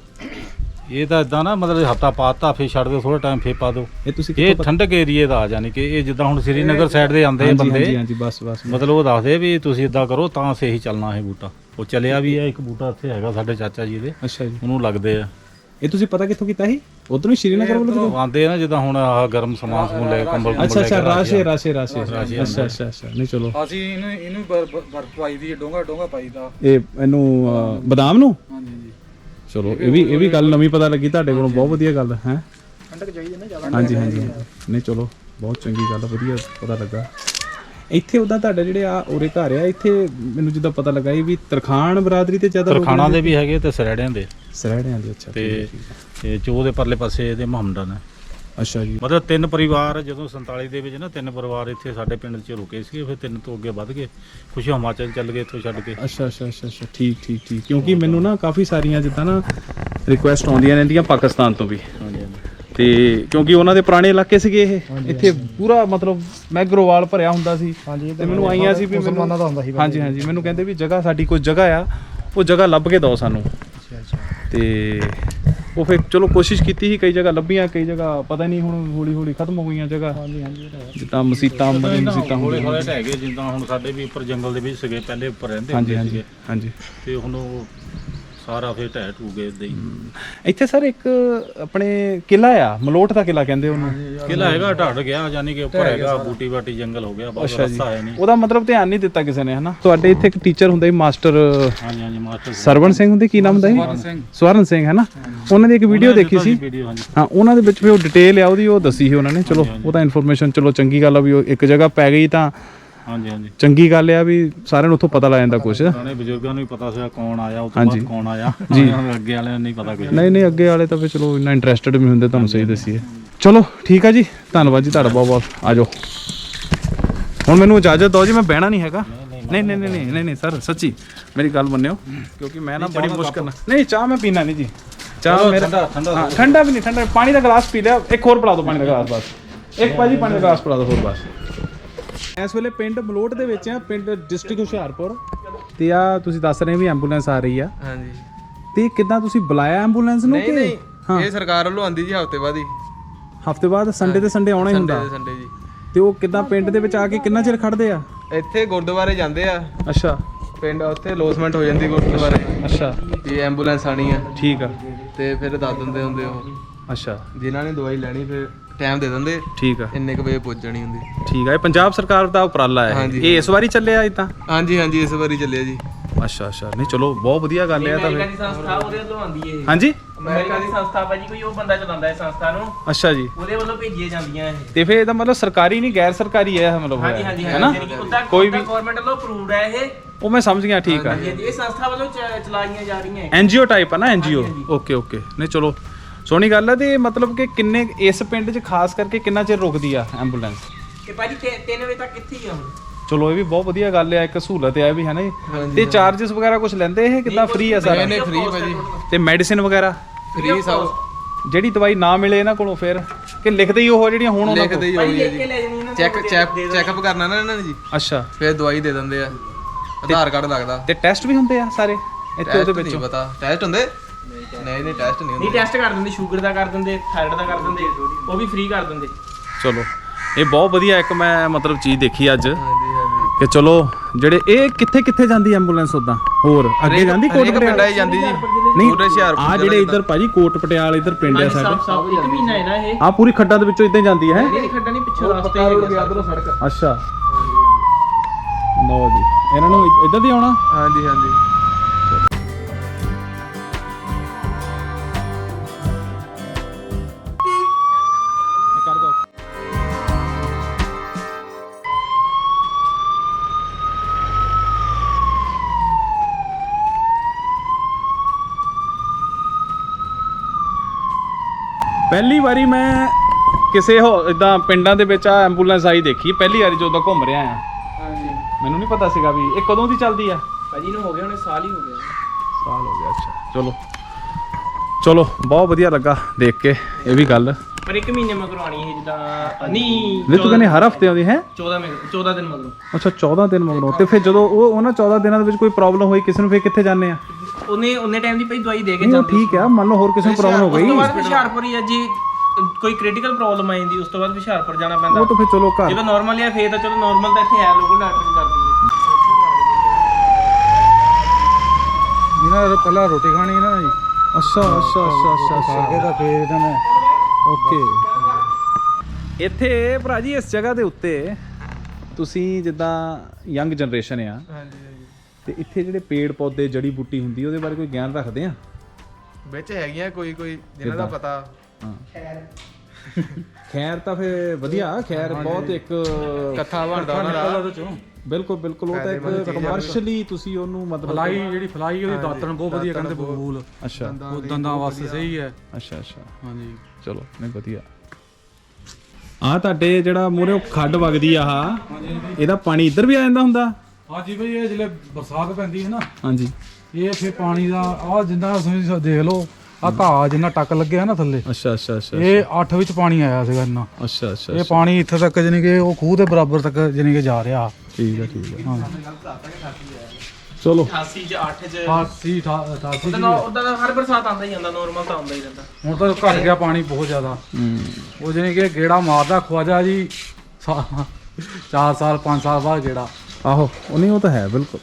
ਇਹ ਤਾਂ ਇਦਾਂ ਨਾ ਮਤਲਬ ਹਫਤਾ ਪਾਤਾ ਫੇਰ ਛੱਡ ਦਿਓ ਥੋੜਾ ਟਾਈਮ ਫੇਰ ਪਾ ਦਿਓ। ਇਹ ਤੁਸੀਂ ਇਹ ਠੰਡਕ ਏਰੀਏ ਦਾ ਆ ਜਾਣੀ ਕਿ ਇਹ ਜਿੱਦਾਂ ਹੁਣ ਸ੍ਰੀਨਗਰ ਸਾਈਡ ਦੇ ਆਉਂਦੇ ਆ ਹਾਂਜੀ ਹਾਂਜੀ ਬੰਦੇ ਹਾਂਜੀ ਬਸ ਬਸ। ਮਤਲਬ ਉਹ ਦੱਸਦੇ ਵੀ ਤੁਸੀਂ ਇਦਾਂ ਕਰੋ ਤਾਂ ਸਹੀ ਚੱਲਣਾ ਇਹ ਬੂਟਾ। ਉਹ ਚੱਲਿਆ ਵੀ ਹੈ ਇੱਕ ਬੂਟਾ ਇੱਥੇ ਹੈਗਾ ਸਾਡੇ ਚਾਚਾ ਜੀ ਦੇ। ਅੱਛਾ ਜੀ। ਉਹਨੂੰ ਲੱਗਦੇ ਆ। ਇਹ ਤੁਸੀਂ ਪਤਾ ਕਿੱਥੋਂ ਕੀਤਾ ਸੀ? ਉਧਰੋਂ ਹੀ ਸ਼੍ਰੀਨਗਰ ਵੱਲੋਂ ਕਿਤੋਂ? ਆਉਂਦੇ ਆ ਨਾ ਜਿੱਦਾਂ ਹੁਣ ਆਹ ਗਰਮ ਸਮਾਨ ਸਮੂਨ ਲੈ ਕੇ ਕੰਬਲ ਕੁੰਬਲ ਅੱਛਾ ਲੈ ਕੇ ਅੱਛਾ ਰਾਸ਼ੇ। ਰਾਸ਼ੇ ਰਾਸ਼ੇ। ਅੱਛਾ ਅੱਛਾ ਅੱਛਾ ਨਹੀਂ ਚਲੋ। ਅਸੀਂ ਇਹਨੂੰ ਇਹਨੂੰ ਬਰ- ਬਰ- ਬਰਫ ਪਾਈ ਦੀ ਡੋਂਗਾ ਡੋਂਗਾ ਪਾਈਦਾ ਇਹ ਇਹਨੂੰ ਬਦਾਮ ਨੂੰ? ਹਾਂਜੀ। ਚਲੋ ਇਹ ਵੀ ਇਹ ਵੀ ਗੱਲ ਨਵੀਂ ਪਤਾ ਲੱਗੀ ਤੁਹਾਡੇ ਕੋਲੋਂ ਬਹੁਤ ਵਧੀਆ ਗੱਲ ਹੈ? ਠੰਡਕ ਚਾਹੀਦੀ ਨਾ ਜ਼ਿਆਦਾ। ਹਾਂਜੀ ਹਾਂਜੀ। ਨਹੀਂ ਚਲੋ ਬਹੁਤ ਚੰਗੀ ਗੱਲ ਵਧੀਆ ਪਤਾ ਲੱਗਾ। ਇੱਥੇ ਉਦਾਂ ਤੁਹਾਡੇ ਜਿਹੜੇ ਆ ਉਰੇ ਘਰ ਆ ਇੱਥੇ ਮੈਨੂੰ ਜਿੱਦਾਂ ਪਤਾ ਲੱਗਾ ਇਹ ਵੀ ਤਰਖਾਨ ਬਰਾਦਰੀ ਤੇ ਜ਼ਿਆਦਾ ਤਰਖਾਣਾ ਦੇ ਵੀ ਹੈਗੇ ਤੇ ਸਰੜਿਆਂ ਦੇ। ਸਰੜਿਆਂ ਦੇ ਅੱਛਾ ਤੇ ਤੇ ਚੋ ਦੇ ਪਰਲੇ ਪਾਸੇ ਇਹਦੇ ਮੁਹੰਮਦਨ ਹੈ ਅੱਛਾ ਜੀ। ਮਤਲਬ ਤਿੰਨ ਪਰਿਵਾਰ ਜਦੋਂ 47 ਦੇ ਵਿੱਚ ਨਾ ਤਿੰਨ ਪਰਿਵਾਰ ਇੱਥੇ ਸਾਡੇ ਪਿੰਡ 'ਚ ਰੁਕੇ ਸੀਗੇ ਫਿਰ ਤਿੰਨ ਤੋਂ ਅੱਗੇ ਵੱਧ ਗਏ। ਕੁਝ ਹਿਮਾਚਲ ਚੱਲ ਗਏ ਇੱਥੋਂ ਛੱਡ ਕੇ। ਅੱਛਾ ਅੱਛਾ ਅੱਛਾ ਅੱਛਾ। ਠੀਕ ਠੀਕ ਠੀਕ। ਕਿਉਂਕਿ ਮੈਨੂੰ ਨਾ ਕਾਫੀ ਸਾਰੀਆਂ ਜਿੱਦਾਂ ਨਾ ਰਿਕੁਐਸਟ ਆਉਂਦੀਆਂ ਰਹਿੰਦੀਆਂ ਪਾਕਿਸਤਾਨ ਤੋਂ ਵੀ। ਹਾਂਜੀ ਹਾਂਜੀ। ਤੇ ਕਿਉਂਕਿ ਉਹਨਾਂ ਦੇ ਪੁਰਾਣੇ ਇਲਾਕੇ ਸੀਗੇ ਇਹ। ਇੱਥੇ ਪੂਰਾ ਮਤਲਬ ਮੈਗਰੋਵਾਲ ਭਰਿਆ ਹੁੰਦਾ ਸੀ। ਹਾਂਜੀ ਤੇ ਮੈਨੂੰ ਆਈਆਂ ਸੀ ਵੀ ਮੈਨੂੰ ਦਾ ਹੁੰਦਾ ਸੀ। ਹਾਂਜੀ ਹਾਂਜੀ। ਮੈਨੂੰ ਕਹਿੰਦੇ ਵੀ ਜਗ੍ਹਾ ਸਾਡੀ ਕੋਈ ਜਗ੍ਹਾ ਆ ਉਹ ਜਗ੍ਹਾ ਲੱਭ ਕੇ ਦਿਓ ਸਾਨੂੰ। ਅੱਛਾ ਅੱਛਾ। ਤੇ ਉਹ ਫਿਰ ਚਲੋ ਕੋਸ਼ਿਸ਼ ਕੀਤੀ ਸੀ ਕਈ ਜਗ੍ਹਾ ਲੱਭੀਆਂ ਕਈ ਜਗ੍ਹਾ ਪਤਾ ਨਹੀਂ ਹੁਣ ਹੌਲੀ ਹੌਲੀ ਖਤਮ ਹੋ ਗਈਆਂ ਜਗ੍ਹਾ। ਹਾਂਜੀ ਹਾਂਜੀ। ਜਿੱਦਾਂ ਮਸੀਤਾਂ ਮਦੀ ਮਸੀਤਾਂ ਹੌਲੇ ਹੌਲੇ ਢਹਿ ਗਏ ਜਿੱਦਾਂ ਹੁਣ ਸਾਡੇ ਵੀ ਉੱਪਰ ਜੰਗਲ ਦੇ ਵਿੱਚ ਸੀਗੇ ਪਹਿਲੇ ਉੱਪਰ ਰਹਿੰਦੇ ਹੁੰਦੇ ਹਾਂਜੀ ਸੀਗੇ। ਹਾਂਜੀ। ਤੇ ਹੁਣ ਉਹ ਸਾਰਾ ਫੇਰ ਢਹਿ ਟੂ ਗਏ ਹੀ। ਇੱਥੇ ਸਰ ਇੱਕ ਆਪਣੇ ਕਿਲਾ ਆ ਮਲੋਟ ਦਾ ਕਿਲਾ ਕਹਿੰਦੇ ਉਹਨੂੰ। ਕਿਲਾ ਹੈਗਾ ਢੱਡ ਗਿਆ ਯਾਨੀ ਕਿ ਉੱਪਰ ਹੈਗਾ ਬੂਟੀ ਬਾਟੀ ਜੰਗਲ ਹੋ ਗਿਆ ਜੀ। ਰਸਤਾ ਹੈ ਨਹੀਂ। ਉਹਦਾ ਮਤਲਬ ਧਿਆਨ ਨਹੀਂ ਦਿੱਤਾ ਕਿਸੇ ਨੇ ਹਨਾ? ਤੁਹਾਡੇ ਇੱਥੇ ਇੱਕ ਟੀਚਰ ਹੁੰਦਾ ਸੀ ਮਾਸਟਰ ਹਾਂਜੀ ਹਾਂਜੀ ਮਾਸਟਰ ਸਰਵਣ ਸਿੰਘ ਹੁੰਦੇ ਕੀ ਨਾਮ ਹੁੰਦਾ ਸੀ? ਸਵਰਨ ਸਿੰਘ। ਹੈ ਨਾ ਉਹਨਾਂ ਦੀ ਇੱਕ ਵੀਡੀਓ ਦੇਖੀ ਸੀ। ਹਾਂ ਉਹਨਾਂ ਦੇ ਵਿੱਚ ਵੀ ਉਹ ਡਿਟੇਲ ਆ ਉਹਦੀ ਉਹ ਦੱਸੀ ਸੀ ਉਹਨਾਂ ਨੇ। ਚਲੋ ਉਹ ਤਾਂ ਇਨਫੋਰਮੇਸ਼ਨ ਚਲੋ ਚੰਗੀ ਗੱਲ ਆ ਵੀ ਉਹ ਇੱਕ ਜਗ੍ਹਾ ਪੈ ਗਈ ਤਾਂ ਹਾਂਜੀ ਹਾਂਜੀ। ਚੰਗੀ ਗੱਲ ਆ ਵੀ ਸਾਰਿਆਂ ਨੂੰ ਉੱਥੋਂ ਪਤਾ ਲੱਗ ਜਾਂਦਾ ਕੁਝ ਪੁਰਾਣੇ ਬਜ਼ੁਰਗਾਂ ਨੂੰ ਵੀ ਪਤਾ ਸੀਗਾ ਕੌਣ ਆਇਆ ਉਸ ਤੋਂ ਹਾਂਜੀ। ਬਾਅਦ ਕੌਣ ਆਇਆ। ਜੀ। ਅੱਗੇ ਵਾਲਿਆਂ ਨੂੰ ਨਹੀਂ ਪਤਾ ਕੁਝ ਨਹੀਂ ਨਹੀਂ ਅੱਗੇ ਵਾਲੇ ਤਾਂ ਫਿਰ ਚਲੋ ਇੰਨਾ ਇੰਟਰਸਟਿਡ ਵੀ ਹੁੰਦੇ ਤੁਹਾਨੂੰ ਸਹੀ ਦੱਸੀਏ। ਚਲੋ ਠੀਕ ਆ ਜੀ। ਧੰਨਵਾਦ ਜੀ ਤੁਹਾਡਾ ਬਹੁਤ ਬਹੁਤ ਆ ਜਾਓ। ਹੁਣ ਮੈਨੂੰ ਇਜਾਜ਼ਤ ਦਿਓ ਜੀ ਮੈਂ ਬਹਿਣਾ ਨਹੀਂ ਹੈਗਾ। ਨਹੀਂ ਨਹੀਂ ਨਹੀਂ ਨਹੀਂ ਨਹੀਂ ਸਰ ਸੱਚੀ ਮੇਰੀ ਗੱਲ ਮੰਨਿਓ ਕਿਉਂਕਿ ਮੈਂ ਨਾ ਬੜੀ ਮੁਸ਼ਕਲ ਨਾਲ ਨਹੀਂ ਚਾਹ ਮੈਂ ਪੀਣਾ ਨਹੀਂ ਜੀ। ਚਾਹ ਮੇਰਾ ਠੰਡਾ ਠੰਡਾ ਠੰਡਾ ਵੀ ਨਹੀਂ ਠੰਡਾ ਪਾਣੀ ਦਾ ਗਲਾਸ ਪੀ ਲਿਆ ਇੱਕ ਹੋਰ ਪਿਲਾ ਦਿਓ ਪਾਣੀ ਦਾ ਗਲਾਸ ਬਸ। ਇੱਕ ਭਾਜੀ ਪਾਣੀ ਦਾ ਗਲਾਸ ਪਿਲਾ ਦਿਓ ਹੋਰ ਬਸ। ਇਸ ਵੇਲੇ ਪਿੰਡ ਮਲੋਟ ਦੇ ਵਿੱਚ ਆ ਪਿੰਡ ਡਿਸਟ੍ਰਿਕਟ ਹੁਸ਼ਿਆਰਪੁਰ। ਤੇ ਆ ਤੁਸੀਂ ਦੱਸ ਰਹੇ ਵੀ ਐਂਬੂਲੈਂਸ ਆ ਰਹੀ ਆ। ਹਾਂਜੀ। ਤੇ ਕਿੱਦਾਂ ਤੁਸੀਂ ਬੁਲਾਇਆ ਐਂਬੂਲੈਂਸ ਨੂੰ ਨਹੀਂ ਕਿ ਨਹੀਂ ਇਹ ਸਰਕਾਰ ਵੱਲੋਂ ਆਂਦੀ ਜੀ ਹਫ਼ਤੇ ਬਾਅਦ ਹੀ। ਹਫ਼ਤੇ ਬਾਅਦ? ਸੰਡੇ ਤੇ ਸੰਡੇ ਆਉਣਾ ਹੀ ਹੁੰਦਾ। ਸੰਡੇ ਸੰਡੇ ਜੀ। ਤੇ ਉਹ ਕਿੱਦਾਂ ਪਿੰਡ ਦੇ ਵਿੱਚ ਆ ਕੇ ਕਿੰਨਾ ਚਿਰ ਖੜਦੇ ਆ? ਇੱਥੇ ਗੁਰਦੁਆਰੇ ਜਾਂਦੇ ਆ। ਅੱਛਾ। ਪਿੰਡ ਉੱਥੇ ਲੋਸਮੈਂਟ ਹੋ ਜਾਂਦੀ ਗੁਰਦੁਆਰੇ। ਅੱਛਾ। ਵੀ ਐਂਬੂਲੈਂਸ ਆਣੀ ਆ। ਠੀਕ ਆ। ਤੇ ਫਿਰ ਦੱਸ ਦਿੰਦੇ ਹੁੰਦੇ ਉਹ। ਅੱਛਾ। ਜਿਨ੍ਹਾਂ ਨੇ ਦਵਾਈ ਲੈਣੀ ਫਿਰ ਟਾਈਮ ਦੇ ਦਿੰਦੇ ਠੀਕ ਆ। ਇੰਨੇ ਕੁ ਵਜੇ ਪਹੁੰਚ ਜਾਣੀ ਹੁੰਦੀ। ਠੀਕ ਆ ਇਹ ਪੰਜਾਬ ਸਰਕਾਰ ਦਾ ਉਪਰਾਲਾ ਹੈ ਹਾਂਜੀ। ਇਹ ਇਸ ਵਾਰੀ ਚੱਲਿਆ ਇਦਾਂ ਹਾਂਜੀ ਹਾਂਜੀ ਇਸ ਵਾਰੀ ਚੱਲਿਆ ਜੀ। ਅੱਛਾ ਅੱਛਾ। ਨਹੀਂ ਚਲੋ ਬਹੁਤ ਵਧੀਆ ਗੱਲ ਹੈ ਤਾਂ ਅਮਰੀਕਾ ਫਿਰ। ਦੀ ਸੰਸਥਾ ਉਹਦੇ ਵੱਲੋਂ ਆਉਂਦੀ ਹੈ ਹਾਂਜੀ? ਅਮਰੀਕਾ ਦੀ ਸੰਸਥਾ ਭਾਜੀ ਕੋਈ ਉਹ ਬੰਦਾ ਚਲਾਉਂਦਾ ਹੈ ਸੰਸਥਾ ਨੂੰ। ਅੱਛਾ ਜੀ। ਉਹਦੇ ਵੱਲੋਂ ਭੇਜੀਆਂ ਜਾਂਦੀਆਂ ਇਹ। ਤੇ ਫਿਰ ਇਹਦਾ ਮਤਲਬ ਸਰਕਾਰੀ ਨਹੀਂ ਗੈਰ ਸਰਕਾਰੀ ਹੈ ਇਹ ਮਤਲਬ ਹਾਂਜੀ ਹੋਇਆ, ਹਾਂਜੀ ਹੈ ਨਾ? ਕੋਈ ਵੀ ਗਵਰਨਮੈਂਟ ਵੱਲੋਂ ਅਪਰੂਵਡ ਹੈ ਇਹ। ਉਹ ਮੈਂ ਸਮਝ ਗਿਆ ਠੀਕ ਆ। ਹਾਂਜੀ ਹਾਂਜੀ, ਇਹ ਸੰਸਥਾ ਵੱਲੋਂ ਚ- ਚਲਾਈਆਂ ਜਾ ਰਹੀਆਂ ਹੈ ਐਨਜੀਓ ਟਾਈਪ ਆ ਨਾ ਐਨਜੀਓ ਹਾਂਜੀ, ਓਕੇ ਓਕੇ ਨਹੀਂ ਚਲੋ। ਸੋਹਣੀ ਗੱਲ ਹੈ ਤੇ ਮਤਲਬ ਕਿ ਕਿੰਨੇ ਇਸ ਪਿੰਡ 'ਚ ਖਾਸ ਕਰਕੇ ਕਿੰਨਾ ਚਿਰ ਰੁਕਦੀ ਆ ਐਂਬੂਲੈਂਸ ਕਿ ਭਾਜੀ 3 ਵਜੇ ਤੱਕ ਕਿੱਥੇ ਹੀ ਆ ਹੁਣ। ਚਲੋ ਇਹ ਵੀ ਬਹੁਤ ਵਧੀਆ ਗੱਲ ਆ ਇੱਕ ਸਹੂਲਤ ਆ ਵੀ ਹੈ ਨਾ ਜੀ ਤੇ ਚਾਰजेस ਵਗੈਰਾ ਕੁਝ ਲੈਂਦੇ ਇਹ? ਕਿੱਦਾਂ ਫ੍ਰੀ ਆ ਸਾਰਾ? ਨਹੀਂ ਫ੍ਰੀ ਭਾਜੀ। ਤੇ ਮੈਡੀਸਿਨ ਵਗੈਰਾ? ਫ੍ਰੀ ਸਭ। ਜਿਹੜੀ ਦਵਾਈ ਨਾ ਮਿਲੇ ਇਹਨਾਂ ਕੋਲੋਂ ਫਿਰ? ਕਿ ਲਿਖਦੇ ਹੀ ਉਹ ਜਿਹੜੀਆਂ ਹੁਣ ਉਹਨਾਂ ਲਿਖਦੇ ਕੋਲ? ਹੀ ਹੋਈ ਹੈ ਜੀ। ਲੈ ਜਾਣੀ ਇਹਨਾਂ ਚੈੱਕ ਚੈੱਕ ਚੈੱਕਅਪ ਕਰਨਾ ਨਾ ਇਹਨਾਂ ਨੇ ਜੀ। ਅੱਛਾ। ਫਿਰ ਦਵਾਈ ਦੇ ਦਿੰਦੇ ਆ। ਆਧਾਰ ਕਾਰਡ ਲੱਗਦਾ। ਤੇ ਟੈਸਟ ਵੀ ਹੁੰਦੇ ਆ ਸਾਰੇ? ਇੱਥੇ ਉਹਦੇ ਟੈਸਟ ਵਿੱਚ? ਨਹੀਂ ਪਤਾ। ਟੈਸਟ ਹੁੰਦੇ? ਨਹੀਂ ਨਹੀਂ ਟੈਸਟ ਨਹੀਂ ਨਹੀਂ ਹੁੰਦੇ। ਟੈਸਟ ਕਰ ਦਿੰਦੇ ਸ਼ੂਗਰ ਦਾ ਕਰ ਦਿੰਦੇ ਥਾਇਰਾਇਡ ਦਾ ਕਰ ਦਿੰਦੇ ਉਹ ਵੀ ਫ੍ਰੀ ਕਰ ਦਿੰਦੇ। ਚਲੋ ਇਹ ਬਹੁਤ ਵਧੀਆ ਇੱਕ ਮੈਂ ਮਤਲਬ ਚੀਜ਼ ਦੇਖੀ ਅੱਜ। ਹਾਂਜੀ ਹਾਂਜੀ। ਕਿ ਚਲੋ ਜਿਹੜੇ ਇਹ ਕਿੱਥੇ ਕਿੱਥੇ ਜਾਂਦੀ ਐਂਬੂਲੈਂਸ ਉਦਾਂ ਹੋਰ ਅੱਗੇ ਜਾਂਦੀ ਕੋਟ ਪਿੰਡਾਂ ਪਟਿਆਲਾ 'ਚ ਜਾਂਦੀ ਜੀ। ਨਹੀਂ ਪੂਰੇ ਹੁਸ਼ਿਆਰਪੁਰ ਆ ਜਿਹੜੇ ਇੱਧਰ ਭਾਜੀ ਕੋਟ ਪਟਿਆਲ ਇੱਧਰ ਪਿੰਡ ਆ ਸਭ ਸਾਡੇ। ਸਭ ਇੱਕ ਮਹੀਨਾ ਹੈ ਨਾ ਇਹ। ਆ ਪੂਰੀ ਖੱਡਾਂ ਦੇ ਵਿੱਚੋਂ ਇਦਾਂ ਜਾਂਦੀ ਹੈ। ਨਹੀਂ ਖੱਡਾ ਨਹੀਂ ਪਿੱਛੋਂ ਰਸਤੇ ਹੈਗਾ ਸਭ। ਅੱਛਾ। ਲਓ ਜੀ ਇਹਨਾਂ ਨੂੰ ਇੱਧਰ ਦੀ ਆਉਣਾ? ਹਾਂਜੀ ਹਾਂਜੀ। ਪਹਿਲੀ ਵਾਰੀ ਮੈਂ ਕਿਸੇ ਹੋ ਇਦਾਂ ਪਿੰਡਾਂ ਦੇ ਵਿੱਚ ਆ ਐਂਬੂਲੈਂਸ ਆਈ ਦੇਖੀ ਪਹਿਲੀ ਵਾਰੀ ਜਦੋਂ ਘੁੰਮ ਰਿਹਾ ਆ ਹਾਂਜੀ। ਮੈਨੂੰ ਨਹੀਂ ਪਤਾ ਸੀਗਾ ਵੀ ਇਹ ਕਦੋਂ ਦੀ ਚੱਲਦੀ ਆ। ਭਾਜੀ ਨੂੰ ਹੋ ਗਿਆ ਹੁਣੇ ਸਾਲ ਹੀ ਹੋ ਗਿਆ। ਸਾਲ ਹੋ ਗਿਆ ਅੱਛਾ। ਚਲੋ। ਚਲੋ ਬਹੁਤ ਵਧੀਆ ਲੱਗਾ ਦੇਖ ਕੇ ਇਹ ਵੀ ਗੱਲ। ਪਰ ਇੱਕ ਮਹੀਨੇ ਮਗਰੋਂ ਆਣੀ ਹੈ ਜਿੱਦਾਂ ਨਹੀਂ ਵੀ ਤੂੰ ਕਹਿੰਦੇ ਹਰ ਹਫ਼ਤੇ ਆਉਂਦੀ ਹੈ? 14 ਮਹੀਨੇ 14 ਦਿਨ ਮਗਰੋਂ। ਅੱਛਾ 14 ਦਿਨ ਮਗਰੋਂ। ਤੇ ਫਿਰ ਜਦੋਂ ਉਹ ਉਹਨਾਂ 14 ਦਿਨਾਂ ਦੇ ਵਿੱਚ ਕੋਈ ਪ੍ਰੋਬਲਮ ਹੋਈ ਕਿਸੇ ਨੂੰ ਫਿਰ ਕਿੱਥੇ ਜਾਂਦੇ ਆ? ਉਹਨੇ ਉਹਨੇ ਟਾਈਮ ਦੀ ਭਾਈ ਦਵਾਈ ਦੇ ਕੇ ਨਹੀਂ ਉਹ ਜਾਂਦੇ ਠੀਕ ਹੈ ਮੰਨ ਲਓ ਹੋਰ ਕਿਸੇ ਨੂੰ ਪ੍ਰੋਬਲਮ ਹੋ ਉਸ ਤੋਂ ਗਈ। ਬਾਅਦ ਹੁਸ਼ਿਆਰਪੁਰ ਹੀ ਆ ਜੀ ਕੋਈ ਕ੍ਰਿਟੀਕਲ ਪ੍ਰੋਬਲਮ ਆ ਜਾਂਦੀ ਉਸ ਤੋਂ ਬਾਅਦ ਹੁਸ਼ਿਆਰਪੁਰ ਜਾਣਾ ਪੈਂਦਾ। ਉਹ ਤਾਂ ਫਿਰ ਚਲੋ ਘਰ। ਜਦੋਂ ਨਾਰਮਲ ਆ ਫੇਰ ਤਾਂ ਚਲੋ ਨਾਰਮਲ ਤਾਂ ਇੱਥੇ ਹੈ ਲੋਕਲ ਡਾਕਟਰ ਵੀ ਕਰ ਦਿੰਦੇ ਜਿਹਨਾਂ ਨੇ ਪਹਿਲਾਂ ਰੋਟੀ ਖਾਣੀ ਇਹਨਾਂ ਨੇ ਜੀ। ਅੱਛਾ ਅੱਛਾ ਅੱਛਾ ਅੱਛਾ ਅੱਛਾ। ਤਾਂ ਫੇਰ ਇਹਨਾਂ ਨੇ। ਓਕੇ। ਇੱਥੇ ਭਰਾ ਜੀ ਇਸ ਜਗ੍ਹਾ ਦੇ ਉੱਤੇ ਤੁਸੀਂ ਜਿੱਦਾਂ ਯੰਗ ਜਨਰੇਸ਼ਨ ਆ। ਹਾਂਜੀ। ਤੇ ਇੱਥੇ ਜਿਹੜੇ ਪੇੜ ਪੌਦੇ ਜੜੀ ਬੂਟੀ ਹੁੰਦੀ ਉਹਦੇ ਬਾਰੇ ਕੋਈ ਗਿਆਨ ਰੱਖਦੇ ਆ? ਵਿੱਚ ਹੈਗੀਆਂ ਕੋਈ ਕੋਈ ਜਿਨ੍ਹਾਂ ਦਾ ਪਤਾ। ਹਾਂ। ਖੈਰ। ਤਾਂ ਫੇ ਵਧੀਆ ਖੈਰ ਬਹੁਤ ਇੱਕ ਕੱਥਾ ਬਣਦਾ ਉਹਨਾਂ ਦਾ। ਉਹਦੇ ਚੋਂ। ਬਿਲਕੁਲ ਬਿਲਕੁਲ ਉਹ ਤਾਂ ਇੱਕ ਕਮਰਸ਼ੀਅਲੀ ਤੁਸੀਂ ਉਹਨੂੰ ਮਤਲਬ ਫਲਾਈ ਜਿਹੜੀ ਫਲਾਈ ਉਹਦੀ ਦਾਤਣ ਬਹੁਤ ਵਧੀਆ ਕਹਿੰਦੇ ਬਬੂਲ। ਅੱਛਾ। ਉਹ ਦੰਦਾਂ ਵਾਸਤੇ ਸਹੀ ਹੈ। ਅੱਛਾ ਅੱਛਾ। ਹਾਂਜੀ। ਚਲੋ ਨਹੀਂ ਵਧੀਆ। ਆ ਤੁਹਾਡੇ ਜਿਹੜਾ ਮੂਰੇ ਖੱਡ ਵਗਦੀ ਆ ਆਹ ਇਹਦਾ ਪਾਣੀ ਇੱਧਰ ਵੀ ਆ ਜਾਂਦਾ ਹੁੰਦਾ? ਹਾਂਜੀ ਬਈ ਇਹ ਜਿਹੜੇ ਬਰਸਾਤ ਪੈਂਦੀ ਹੈ ਨਾ ਹਾਂਜੀ। ਇਹ ਫਿਰ ਪਾਣੀ ਦਾ ਆ ਜਿੰਨਾ ਤੁਸੀਂ ਦੇਖ ਲਓ ਆ ਘਾਹ ਜਿੰਨਾ ਟੱਕ ਲੱਗਿਆ ਨਾ ਥੱਲੇ ਅੱਛਾ ਅੱਛਾ ਅੱਛਾ ਇਹ 8 ਵਿੱਚ ਪਾਣੀ ਆਇਆ ਸੀਗਾ ਇੰਨਾ। ਅੱਛਾ ਅੱਛਾ ਇਹ ਪਾਣੀ ਇੱਥੇ ਤੱਕ ਜਾਨੀ ਕਿ ਉਹ ਖੂਹ ਦੇ ਬਰਾਬਰ ਤੱਕ ਜਾਨੀ ਕਿ ਜਾ ਰਿਹਾ। ਠੀਕ ਹੈ ਠੀਕ ਹੈ। ਹਾਂ। ਚਲੋ। 88 ਚ 8 ਚ 88 88 ਉਦਾਂ ਉਦਾਂ ਦਾ ਹਰ ਬਰਸਾਤ ਆਉਂਦਾ ਹੀ ਜਾਂਦਾ ਨਾਰਮਲ ਤਾਂ ਆਉਂਦਾ ਹੀ ਰਹਿੰਦਾ। ਹੁਣ ਤਾਂ ਘਟ ਗਿਆ ਪਾਣੀ ਬਹੁਤ ਜ਼ਿਆਦਾ। ਹੂੰ। ਉਹ ਜਾਨੀ ਕਿ ਗੇੜਾ ਮਾਰਦਾ ਖਵਾਜਾ ਜੀ 4 ਸਾਲ 5 ਸਾਲ ਬਾਅਦ ਗੇੜਾ। ਆਹੋ ਉਹ ਨਹੀਂ ਉਹ ਤਾਂ ਹੈ ਬਿਲਕੁਲ।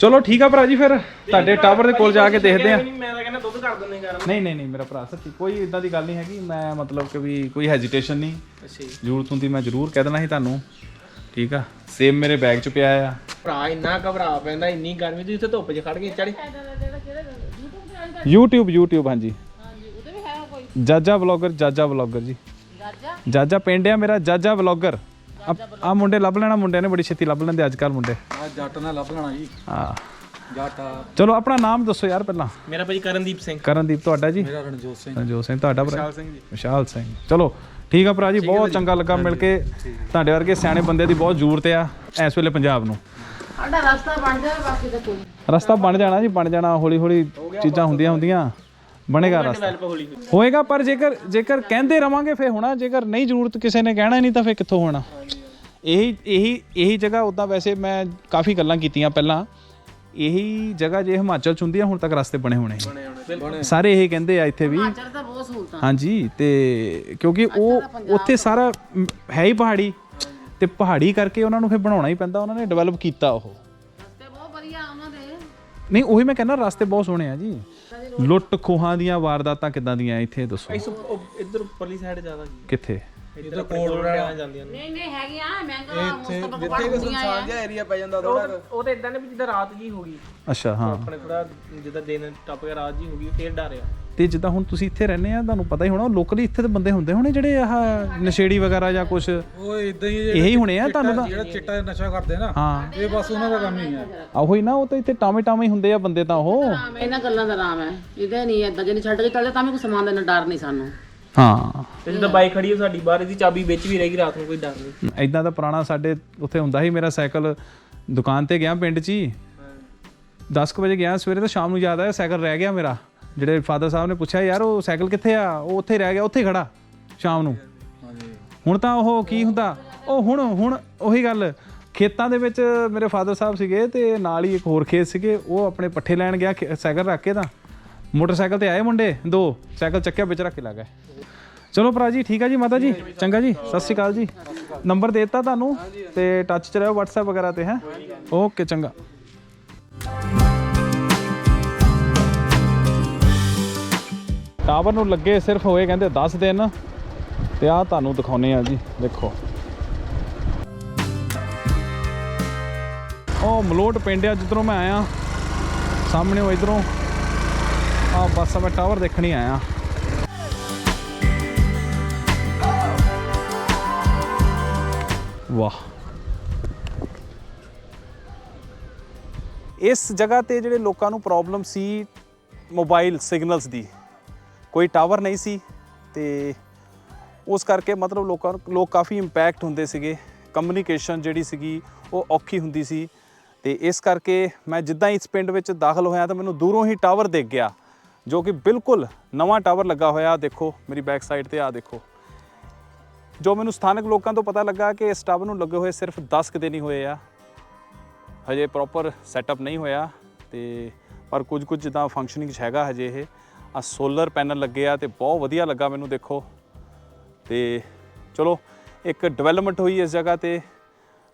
ਚਲੋ ਠੀਕ ਆ ਭਰਾ ਜੀ ਫਿਰ। ਤੁਹਾਡੇ ਟਾਵਰ ਦੇ ਕੋਲ ਜਾ ਕੇ ਦੇਖਦੇ ਆ ਮੈਂ ਤਾਂ ਕਹਿੰਦਾ ਦੁੱਧ ਕਰ ਦਿੰਦੇ ਘਰ ਨਹੀਂ ਨਹੀਂ ਨਹੀਂ ਮੇਰਾ ਭਰਾ ਸੱਚੀ ਕੋਈ ਇਦਾਂ ਦੀ ਗੱਲ ਨਹੀਂ ਹੈਗੀ। ਮੈਂ ਮਤਲਬ ਕਿ ਵੀ ਕੋਈ ਹੈਜ਼ਿਟੇਸ਼ਨ ਨਹੀਂ। ਅੱਛਾ ਜ਼ਰੂਰਤ ਹੁੰਦੀ ਮੈਂ ਜ਼ਰੂਰ ਕਹਿ ਦੇਣਾ ਸੀ ਤੁਹਾਨੂੰ। ਠੀਕ ਆ? ਸੇਮ ਮੇਰੇ ਬੈਗ 'ਚ ਪਿਆ ਆ। ਭਰਾ ਇੰਨਾ ਘਬਰਾ ਪੈਂਦਾ ਇੰਨੀ ਗਰਮੀ ਤੁਸੀਂ ਉੱਥੇ ਧੁੱਪ 'ਚ ਖੜ ਕੇ ਚੜੇ। YouTube YouTube ਹਾਂਜੀ। ਜਾਜਾ ਵਲੌਗਰ ਜਾਜਾ ਵਲੌਗਰ ਜੀ। ਜਾਜਾ ਪਿੰਡ ਆ ਮੇਰਾ ਜਾਜਾ ਵਲੌਗਰ। ਆ ਮੁੰਡੇ ਲੱਭ ਲੈਣਾ ਮੁੰਡੇ ਨੇ ਬੜੀ ਛੇਤੀ ਲੱਭ ਲੈਂਦੇ ਅੱਜ ਕੱਲ ਮੁੰਡੇ। ਆ ਜੱਟ ਨਾਲ ਲੱਭ ਲੈਣਾ ਜੀ। ਹਾਂ। ਜੱਟ ਆ। ਚਲੋ ਆਪਣਾ ਨਾਮ ਦੱਸੋ ਯਾਰ ਪਹਿਲਾਂ। ਮੇਰਾ ਭਾਈ ਕਰਨਦੀਪ ਸਿੰਘ। ਕਰਨਦੀਪ ਤੁਹਾਡਾ ਜੀ? ਮੇਰਾ ਰਣਜੋਤ ਸਿੰਘ। ਰਣਜੋਤ ਸਿੰਘ ਤੁਹਾਡਾ ਭਰਾ? ਵਿਸ਼ਾਲ ਸਿੰਘ ਜੀ। ਵਿਸ਼ਾਲ ਸਿੰਘ। ਚਲੋ ਠੀਕ ਆ ਭਰਾ ਜੀ ਬਹੁਤ ਚੰਗਾ ਲੱਗਾ ਮਿਲ ਕੇ। ਤੁਹਾਡੇ ਵਰਗੇ ਸਿਆਣੇ ਬੰਦੇ ਦੀ ਬਹੁਤ ਜ਼ਰੂਰਤ ਆ ਇਸ ਵੇਲੇ ਪੰਜਾਬ ਨੂੰ। ਸਾਡਾ ਰਸਤਾ ਬਣ ਜਾਵੇ ਬਾਕੀ ਤਾਂ ਕੋਈ ਰਸਤਾ ਬਣ ਜਾਣਾ ਜੀ ਬਣ ਜਾਣਾ। ਹੌਲੀ ਹੌਲੀ ਚੀਜ਼ਾਂ ਹੁੰਦੀਆਂ ਹੁੰਦੀਆਂ ਬਣੇਗਾ ਰਸਤਾ। ਹੋਏਗਾ ਪਰ ਜੇਕਰ ਜੇਕਰ ਕਹਿੰਦੇ ਰਵਾਂਗੇ ਫੇ ਹੋਣਾ ਜੇਕਰ ਨਹੀਂ ਜ਼ਰੂਰਤ ਕਿਸੇ ਨੇ ਕਹਿਣਾ ਨਹੀਂ ਤਾਂ ਫੇ ਕਿੱਥੋਂ ਹੋਣਾ? ਇਹੀ ਇਹੀ ਇਹੀ ਜਗ੍ਹਾ ਉਦਾਂ ਵੈਸੇ ਮੈਂ ਕਾਫੀ ਗੱਲਾਂ ਕੀਤੀਆਂ ਪਹਿਲਾਂ। ਇਹੀ ਜਗ੍ਹਾ ਜੇ ਹਿਮਾਚਲ ਚ ਹੁੰਦੀ ਆ ਹੁਣ ਤੱਕ ਰਸਤੇ ਬਣੇ ਹੋਣੇ। ਸਾਰੇ ਇਹੀ ਕਹਿੰਦੇ ਆ ਇੱਥੇ ਵੀ। ਹਿਮਾਚਲ ਤਾਂ ਬਹੁਤ ਸਹੂਲਤਾਂ। ਹਾਂਜੀ ਤੇ ਕਿਉਂਕਿ ਉਹ ਉੱਥੇ ਸਾਰਾ ਹੈ ਹੀ ਪਹਾੜੀ। ਤੇ ਪਹਾੜੀ ਕਰਕੇ ਉਹਨਾਂ ਨੂੰ ਫਿਰ ਬਣਾਉਣਾ ਹੀ ਪੈਂਦਾ ਉਹਨਾਂ ਨੇ ਡਿਵੈਲਪ ਕੀਤਾ ਉਹ। ਰਸਤੇ ਬਹੁਤ ਵਧੀਆ ਉਹਨਾਂ ਦੇ। ਨਹੀਂ ਉਹੀ ਮੈਂ ਕਹਿੰਦਾ ਰਸਤੇ ਬਹੁਤ ਸੋਹਣੇ ਆ ਜੀ। ਲੁੱਟ ਖੋਹਾਂ ਦੀਆਂ ਵਾਰਦਾਤਾਂ ਕਿੱਦਾਂ ਦੀਆਂ? ਇੱਥੇ ਦੱਸੋ। ਇੱਧਰ ਉੱਪਰਲੀ ਸਾਈਡ ਜ਼ਿਆਦਾ ਜੀ ਇੱਧਰ ਕੋਲ ਰਹਿ ਜਾਂਦੀਆਂ ਨੇ। ਨਹੀਂ ਨਹੀਂ ਹੈਗੀਆਂ। ਮਹਿੰਗਾ ਮੁਸਤਫਾ ਕੋਲ ਹੁੰਦੀਆਂ ਆ। ਏਰੀਆ ਪੈ ਜਾਂਦਾ ਉਹ ਉਹ ਤਾਂ ਇਦਾਂ ਨੇ ਵੀ ਜਿੱਦਾਂ ਰਾਤ ਜੀ ਹੋ ਗਈ। ਅੱਛਾ ਹਾਂ। ਆਪਣੇ ਥੋੜਾ ਜਿੱਦਾਂ ਦਿਨ ਟੱਪ ਗਿਆ ਰਾਤ ਜੀ ਹੋ ਗਈ ਫੇਰ ਡਰਿਆ ਤੇ ਜਿੱਦਾਂ ਹੁਣ ਤੁਸੀਂ ਇੱਥੇ ਰਹਿੰਦੇ ਆ ਤੁਹਾਨੂੰ ਪਤਾ ਹੀ ਹੋਣਾ ਲੋਕਲੀ ਇੱਥੇ ਦੇ ਬੰਦੇ ਹੁੰਦੇ ਹੋਣੇ ਜਿਹੜੇ ਆਹ ਨਸ਼ੇੜੀ ਵਗੈਰਾ ਜਾਂ ਕੁਝ ਉਹ ਇਦਾਂ ਹੀ ਇਹੀ ਹੋਣੇ ਆ ਤੁਹਾਨੂੰ ਤਾਂ? ਜਿਹੜਾ ਚਿੱਟਾ ਨਸ਼ਾ ਕਰਦੇ ਨਾ ਹਾਂ। ਇਹ ਬਸ ਉਹਨਾਂ ਦਾ ਕੰਮ ਹੀ ਹੈ ਆਹੋ ਹੀ ਨਾ ਉਹ ਤਾਂ ਇੱਥੇ ਟਾਵੇਂ ਟਾਵੇਂ ਹੀ ਹੁੰਦੇ ਆ ਬੰਦੇ ਤਾਂ ਉਹ। ਇਹਨਾਂ ਗੱਲਾਂ ਦਾ ਆਰਾਮ ਹੈ। ਇਹਦੇ ਨਹੀਂ ਏਦਾਂ ਜੇ ਛੱਡ ਕੇ ਚੱਲਦੇ ਤਾਂ ਵੀ ਕੋਈ ਸਮਾਨ ਦਾ ਡਰ ਨਹੀਂ ਸਾਨੂੰ। ਹਾਂ। ਤੇ ਜਿੱਦਾਂ ਬਾਈਕ ਖੜੀ ਹੈ ਸਾਡੀ ਬਾਹਰ ਇਹਦੀ ਚਾਬੀ ਵਿੱਚ ਵੀ ਰਹੇਗੀ ਰਾਤ ਨੂੰ ਕੋਈ ਡਰ ਨਹੀਂ। ਇਦਾਂ ਦਾ ਪੁਰਾਣਾ ਸਾਡੇ ਉੱਥੇ ਹੁੰਦਾ ਸੀ ਮੇਰਾ ਸਾਈਕਲ ਦੁਕਾਨ ਤੇ ਗਿਆ ਪਿੰਡ 'ਚ ਹੀ। 10 ਵਜੇ ਗਿਆ ਸਵੇਰੇ ਤਾਂ ਸ਼ਾਮ ਨੂੰ ਯਾਦ ਆਇਆ ਸਾਈਕਲ ਰਹਿ ਗਿਆ ਮੇਰਾ। ਜਿਹੜੇ ਫਾਦਰ ਸਾਹਿਬ ਨੇ ਪੁੱਛਿਆ ਯਾਰ ਉਹ ਸਾਈਕਲ ਕਿੱਥੇ ਆ? ਉਹ ਉੱਥੇ ਰਹਿ ਗਿਆ ਉੱਥੇ ਖੜਾ ਸ਼ਾਮ ਨੂੰ। ਹੁਣ ਤਾਂ ਉਹ ਕੀ ਹੁੰਦਾ ਉਹ ਹੁਣ ਹੁਣ ਉਹੀ ਗੱਲ। ਖੇਤਾਂ ਦੇ ਵਿੱਚ ਮੇਰੇ ਫਾਦਰ ਸਾਹਿਬ ਸੀਗੇ ਤੇ ਨਾਲ ਹੀ ਇੱਕ ਹੋਰ ਖੇਤ ਸੀਗੇ ਉਹ ਆਪਣੇ ਪੱਠੇ ਲੈਣ ਗਿਆ ਸਾਈਕਲ ਰੱਖ ਕੇ ਤਾਂ। ਮੋਟਰਸਾਈਕਲ ਤੇ ਆਏ ਮੁੰਡੇ ਦੋ। ਸਾਈਕਲ ਚੱਕਿਆ ਵਿੱਚ ਰੱਖ ਕੇ ਲੱਗ ਗਏ। ਚਲੋ ਭਰਾ ਜੀ ਠੀਕ ਆ ਜੀ ਮਾਤਾ ਜੀ? ਚੰਗਾ ਜੀ ਸਤਿ ਸ਼੍ਰੀ ਅਕਾਲ ਜੀ। ਨੰਬਰ ਦੇ ਦਿੱਤਾ ਤੁਹਾਨੂੰ ਤੇ ਟੱਚ ਚ ਰਹੋ WhatsApp ਵਗੈਰਾ ਤੇ ਹੈ? ਓਕੇ ਚੰਗਾ। ਟਾਵਰ ਨੂੰ ਲੱਗੇ ਸਿਰਫ ਹੋਏ ਕਹਿੰਦੇ 10 ਦਿਨ ਤੇ ਆ ਤੁਹਾਨੂੰ ਦਿਖਾਉਨੇ ਆ ਜੀ ਦੇਖੋ। ਉਹ ਮਲੋਟ ਪਿੰਡ ਆ ਜਿੱਧਰੋਂ ਮੈਂ ਆਇਆ ਸਾਹਮਣੇ ਉਹ ਇਧਰੋਂ। ਆ ਬਸ ਮੈਂ ਟਾਵਰ ਦੇਖਣ ਆਇਆ। ਵਾਹ। ਇਸ ਜਗ੍ਹਾ ਤੇ ਜਿਹੜੇ ਲੋਕਾਂ ਨੂੰ ਪ੍ਰੋਬਲਮ ਸੀ ਮੋਬਾਈਲ ਸਿਗਨਲਸ ਦੀ। ਕੋਈ ਟਾਵਰ ਨਹੀਂ ਸੀ ਤੇ ਉਸ ਕਰਕੇ ਮਤਲਬ ਲੋਕਾਂ ਨੂੰ, ਲੋਕ ਕਾਫੀ ਇੰਪੈਕਟ ਹੁੰਦੇ ਸੀਗੇ। ਕਮਿਊਨੀਕੇਸ਼ਨ ਜਿਹੜੀ ਸੀਗੀ ਉਹ ਔਖੀ ਹੁੰਦੀ ਸੀ ਤੇ ਇਸ ਕਰਕੇ ਮੈਂ ਜਿੱਦਾਂ ਹੀ ਇਸ ਪਿੰਡ ਵਿੱਚ ਦਾਖਲ ਹੋਇਆ ਤਾਂ ਮੈਨੂੰ ਦੂਰੋਂ ਹੀ ਟਾਵਰ ਦਿਖ ਗਿਆ, ਜੋ ਕਿ ਬਿਲਕੁਲ ਨਵਾਂ ਟਾਵਰ ਲੱਗਾ ਹੋਇਆ। ਦੇਖੋ, ਮੇਰੀ ਬੈਕ ਸਾਈਡ ਤੇ ਆ ਦੇਖੋ। ਜੋ ਮੈਨੂੰ ਸਥਾਨਕ ਲੋਕਾਂ ਤੋਂ ਪਤਾ ਲੱਗਾ ਕਿ ਇਸ ਟੱਬ ਨੂੰ ਲੱਗੇ ਹੋਏ ਸਿਰਫ 10 ਕੁ ਦਿਨ ਹੀ ਹੋਏ ਆ। ਹਜੇ ਪ੍ਰੋਪਰ ਸੈਟਅਪ ਨਹੀਂ ਹੋਇਆ ਤੇ ਪਰ ਕੁਝ ਕੁਝ ਜਿੱਦਾਂ ਫੰਕਸ਼ਨਿੰਗ 'ਚ ਹੈਗਾ ਹਜੇ ਇਹ। ਆ ਸੋਲਰ ਪੈਨਲ ਲੱਗੇ ਆ ਤੇ ਬਹੁਤ ਵਧੀਆ ਲੱਗਾ ਮੈਨੂੰ ਦੇਖੋ। ਤੇ ਚਲੋ, ਇੱਕ ਡਿਵੈਲਪਮੈਂਟ ਹੋਈ ਇਸ ਜਗ੍ਹਾ ਤੇ।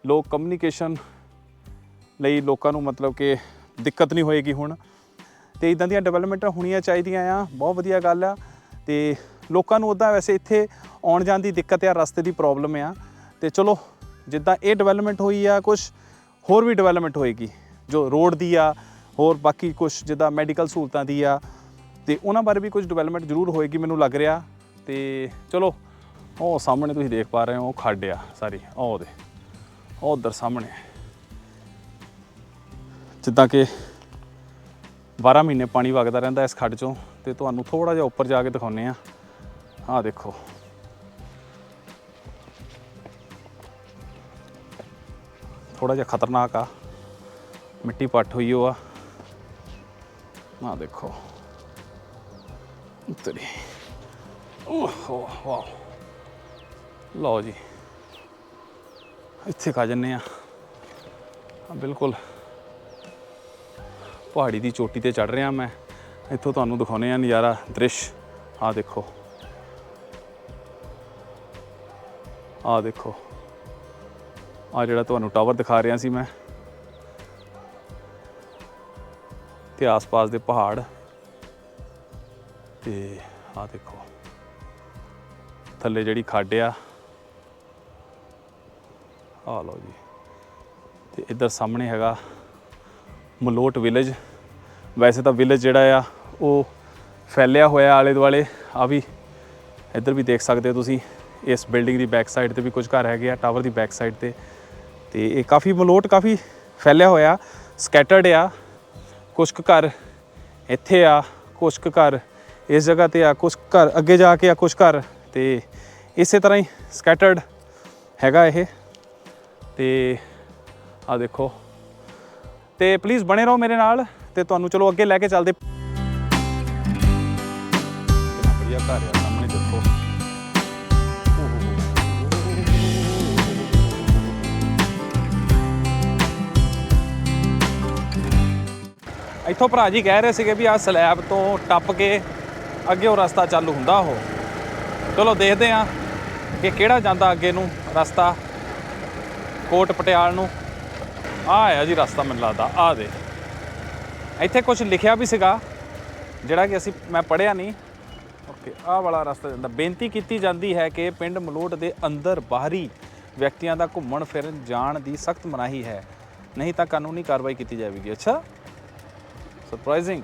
ਲੋਕ ਕਮਿਊਨੀਕੇਸ਼ਨ ਲਈ ਲੋਕਾਂ ਨੂੰ ਮਤਲਬ ਕਿ ਦਿੱਕਤ ਨਹੀਂ ਹੋਏਗੀ ਹੁਣ। ਤੇ ਇਦਾਂ ਦੀਆਂ ਡਿਵੈਲਪਮੈਂਟਾਂ ਹੋਣੀਆਂ ਚਾਹੀਦੀਆਂ ਆ, ਬਹੁਤ ਵਧੀਆ ਗੱਲ ਆ। ਤੇ ਲੋਕਾਂ ਨੂੰ ਉੱਦਾਂ ਵੈਸੇ ਇੱਥੇ ਆਉਣ ਜਾਣ ਦੀ ਦਿੱਕਤ ਆ ਰਸਤੇ ਦੀ ਪ੍ਰੋਬਲਮ ਆ। ਤੇ ਚਲੋ, ਜਿੱਦਾਂ ਇਹ ਡਿਵੈਲਪਮੈਂਟ ਹੋਈ ਆ ਕੁਝ ਹੋਰ ਵੀ ਡਿਵੈਲਪਮੈਂਟ ਹੋਏਗੀ, ਜੋ ਰੋਡ ਦੀ ਆ, ਹੋਰ ਬਾਕੀ ਕੁਝ ਜਿੱਦਾਂ ਮੈਡੀਕਲ ਸਹੂਲਤਾਂ ਦੀ ਆ, ਤੇ ਉਹਨਾਂ ਬਾਰੇ ਵੀ ਕੁਝ ਡਿਵੈਲਪਮੈਂਟ ਜ਼ਰੂਰ ਹੋਏਗੀ ਮੈਨੂੰ ਲੱਗ ਰਿਹਾ। ਤੇ ਚਲੋ, ਉਹ ਸਾਹਮਣੇ ਤੁਸੀਂ ਦੇਖ ਪਾ ਰਹੇ ਹੋ, ਉਹ ਖੱਡ ਆ ਸਾਰੀ, ਉਹ ਦੇ, ਉਹ ਉਧਰ ਸਾਹਮਣੇ। ਜਿੱਦਾਂ ਕਿ 12 ਮਹੀਨੇ ਪਾਣੀ ਵਗਦਾ ਰਹਿੰਦਾ ਇਸ ਖੱਡ ਚੋਂ, ਤੇ ਤੁਹਾਨੂੰ ਥੋੜਾ ਜਿਹਾ ਉੱਪਰ ਜਾ ਕੇ ਦਿਖਾਉਨੇ ਆ ਆਹ ਦੇਖੋ ਥੋੜਾ ਜਿਹਾ ਖਤਰਨਾਕ ਆ ਮਿੱਟੀ ਪੱਟ ਹੋਈ ਉਹ ਆ ਆਹ ਦੇਖੋ ਉਤਰੀ ਓਹ ਵਾਓ ਲਓ ਜੀ ਇੱਥੇ ਖਾ ਜੰਨੇ ਆ ਆ ਬਿਲਕੁਲ ਪਹਾੜੀ ਦੀ ਚੋਟੀ ਤੇ ਚੜ ਰਿਹਾ ਮੈਂ ਇੱਥੋਂ ਤੁਹਾਨੂੰ ਦਿਖਾਉਨੇ ਆ ਨਜ਼ਾਰਾ ਦ੍ਰਿਸ਼ ਆ ਦੇਖੋ ਆ ਦੇਖੋ। ਆ ਜਿਹੜਾ ਤੁਹਾਨੂੰ ਟਾਵਰ ਦਿਖਾ ਰਿਹਾ ਸੀ ਮੈਂ। ਤੇ ਆਸ-ਪਾਸ ਦੇ ਪਹਾੜ। ਤੇ ਆ ਦੇਖੋ। ਥੱਲੇ ਜਿਹੜੀ ਖੱਡ ਆ। ਆ ਲਓ ਜੀ। ਤੇ ਇੱਧਰ ਸਾਹਮਣੇ ਹੈਗਾ ਮਲੋਟ ਵਿਲੇਜ ਵੈਸੇ ਤਾਂ ਵਿਲੇਜ ਜਿਹੜਾ ਆ, ਉਹ ਫੈਲਿਆ ਹੋਇਆ ਆਲੇ ਦੁਆਲੇ ਆ ਵੀ ਇੱਧਰ ਵੀ ਦੇਖ ਸਕਦੇ ਹੋ ਤੁਸੀਂ। ਇਸ ਬਿਲਡਿੰਗ ਦੀ ਬੈਕ ਸਾਈਡ ਤੇ ਵੀ ਕੁਝ ਘਰ ਹੈਗੇ ਆ ਟਾਵਰ ਦੀ ਬੈਕ ਸਾਈਡ ਤੇ। ਤੇ ਇਹ ਕਾਫੀ ਮਲੋਟ, ਕਾਫੀ ਫੈਲਿਆ ਹੋਇਆ ਸਕੈਟਰਡ ਆ। ਕੁਝ ਕੁ ਘਰ ਇੱਥੇ ਆ ਕੁਝ ਕੁ ਘਰ ਇਸ ਜਗ੍ਹਾ ਤੇ ਆ ਕੁਝ ਘਰ ਅੱਗੇ ਜਾ ਕੇ ਆ ਕੁਝ ਘਰ। ਤੇ ਇਸੇ ਤਰ੍ਹਾਂ ਹੀ ਸਕੈਟਰਡ ਹੈਗਾ ਇਹ। ਤੇ ਆ ਦੇਖੋ। ਤੇ ਪਲੀਜ਼ ਬਣੇ ਰਹੋ ਮੇਰੇ ਨਾਲ ਤੇ ਤੁਹਾਨੂੰ ਚਲੋ ਅੱਗੇ ਲੈ ਕੇ ਚੱਲਦੇ। ਵਧੀਆ ਘਰ ਆ ਇੱਥੋਂ ਭਰਾ ਜੀ ਕਹਿ ਰਹੇ ਸੀਗੇ ਵੀ ਆ ਸਲੈਬ ਤੋਂ ਟੱਪ ਕੇ ਅੱਗੇ ਉਹ ਰਸਤਾ ਚਾਲੂ ਹੁੰਦਾ ਉਹ। ਚਲੋ ਦੇਖਦੇ ਆ ਕਿ ਕਿਹੜਾ ਜਾਂਦਾ ਅੱਗੇ ਨੂੰ ਰਸਤਾ, ਕੋਟ ਪਟਿਆਲ ਨੂੰ। ਆ ਆਇਆ ਜੀ ਰਸਤਾ ਮੈਨੂੰ ਲੱਗਦਾ ਆ ਦੇ ਇੱਥੇ ਕੁਝ ਲਿਖਿਆ ਵੀ ਸੀਗਾ, ਜਿਹੜਾ ਕਿ ਅਸੀਂ, ਮੈਂ ਪੜਿਆ ਨਹੀਂ। ਓਕੇ, ਆਹ ਵਾਲਾ ਰਸਤਾ ਜਾਂਦਾ। ਬੇਨਤੀ ਕੀਤੀ ਜਾਂਦੀ ਹੈ ਕਿ ਪਿੰਡ ਮਲੋਟ ਦੇ ਅੰਦਰ ਬਾਹਰੀ ਵਿਅਕਤੀਆਂ ਦਾ ਘੁੰਮਣ ਫਿਰਨ ਜਾਣ ਦੀ ਸਖਤ ਮਨਾਹੀ ਹੈ। ਨਹੀਂ ਤਾਂ ਕਾਨੂੰਨੀ ਕਾਰਵਾਈ ਕੀਤੀ ਜਾਵੇਗੀ। ਅੱਛਾ। ਸਰਪ੍ਰਾਈਜ਼ਿੰਗ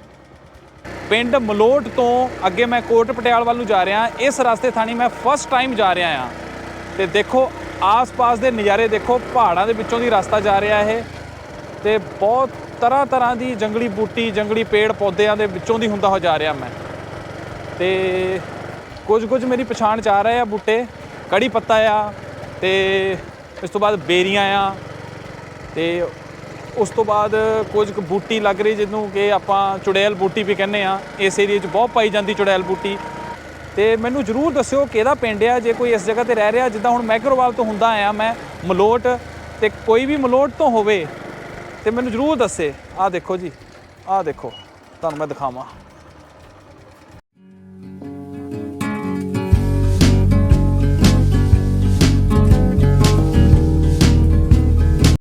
ਪਿੰਡ ਮਲੋਟ ਤੋਂ ਅੱਗੇ ਮੈਂ ਕੋਟ ਪਟਿਆਲ ਵੱਲ ਨੂੰ ਜਾ ਰਿਹਾ, ਇਸ ਰਸਤੇ ਥਾਣੀ ਮੈਂ ਫਸਟ ਟਾਈਮ ਜਾ ਰਿਹਾ ਆ ਤੇ ਦੇਖੋ, ਆਸ-ਪਾਸ ਦੇ ਨਜ਼ਾਰੇ ਦੇਖੋ, ਪਹਾੜਾਂ ਦੇ ਵਿੱਚੋਂ ਦੀ ਰਸਤਾ ਜਾ ਰਿਹਾ ਇਹ। ਤੇ ਬਹੁਤ ਤਰ੍ਹਾਂ ਤਰ੍ਹਾਂ ਦੀ ਜੰਗਲੀ ਬੂਟੀ, ਜੰਗਲੀ ਪੇੜ ਪੌਦਿਆਂ ਦੇ ਵਿੱਚੋਂ ਦੀ ਹੁੰਦਾ ਹੋ ਜਾ ਰਿਹਾ ਮੈਂ। ਤੇ ਕੁਝ ਕੁਝ ਮੇਰੀ ਪਛਾਣ ਚ ਆ ਰਹੇ ਆ ਬੂਟੇ। ਕੜੀ ਪੱਤਾ ਆ, ਤੇ ਇਸ ਤੋਂ ਬਾਅਦ ਬੇਰੀਆਂ ਆ, ਤੇ ਉਸ ਤੋਂ ਬਾਅਦ ਕੁਝ ਕੁ ਬੂਟੀ ਲੱਗ ਰਹੀ ਜਿਹਨੂੰ ਕਿ ਆਪਾਂ ਚੁੜੈਲ ਬੂਟੀ ਵੀ ਕਹਿੰਦੇ ਆ ਇਸ ਏਰੀਆ 'ਚ ਬਹੁਤ ਪਾਈ ਜਾਂਦੀ ਚੁੜੈਲ ਬੂਟੀ। ਤੇ ਮੈਨੂੰ ਜਰੂਰ ਦੱਸਿਓ ਕਿਹਦਾ ਪਿੰਡ ਆ, ਜੇ ਕੋਈ ਇਸ ਜਗ੍ਹਾ ਤੇ ਰਹਿ ਰਿਹਾ, ਜਿੱਦਾਂ ਹੁਣ ਮੈਗਰੋਵਾਲ ਤੋਂ ਹੁੰਦਾ ਆਇਆ, ਮੈਂ ਮਲੋਟ ਤੇ ਕੋਈ ਵੀ ਮਲੋਟ ਤੋਂ ਹੋਵੇ, ਤੇ ਮੈਨੂੰ ਜਰੂਰ ਦੱਸੇ। ਆਹ ਦੇਖੋ ਜੀ, ਆਹ ਦੇਖੋ, ਤੁਹਾਨੂੰ ਮੈਂ ਦਿਖਾਵਾਂ।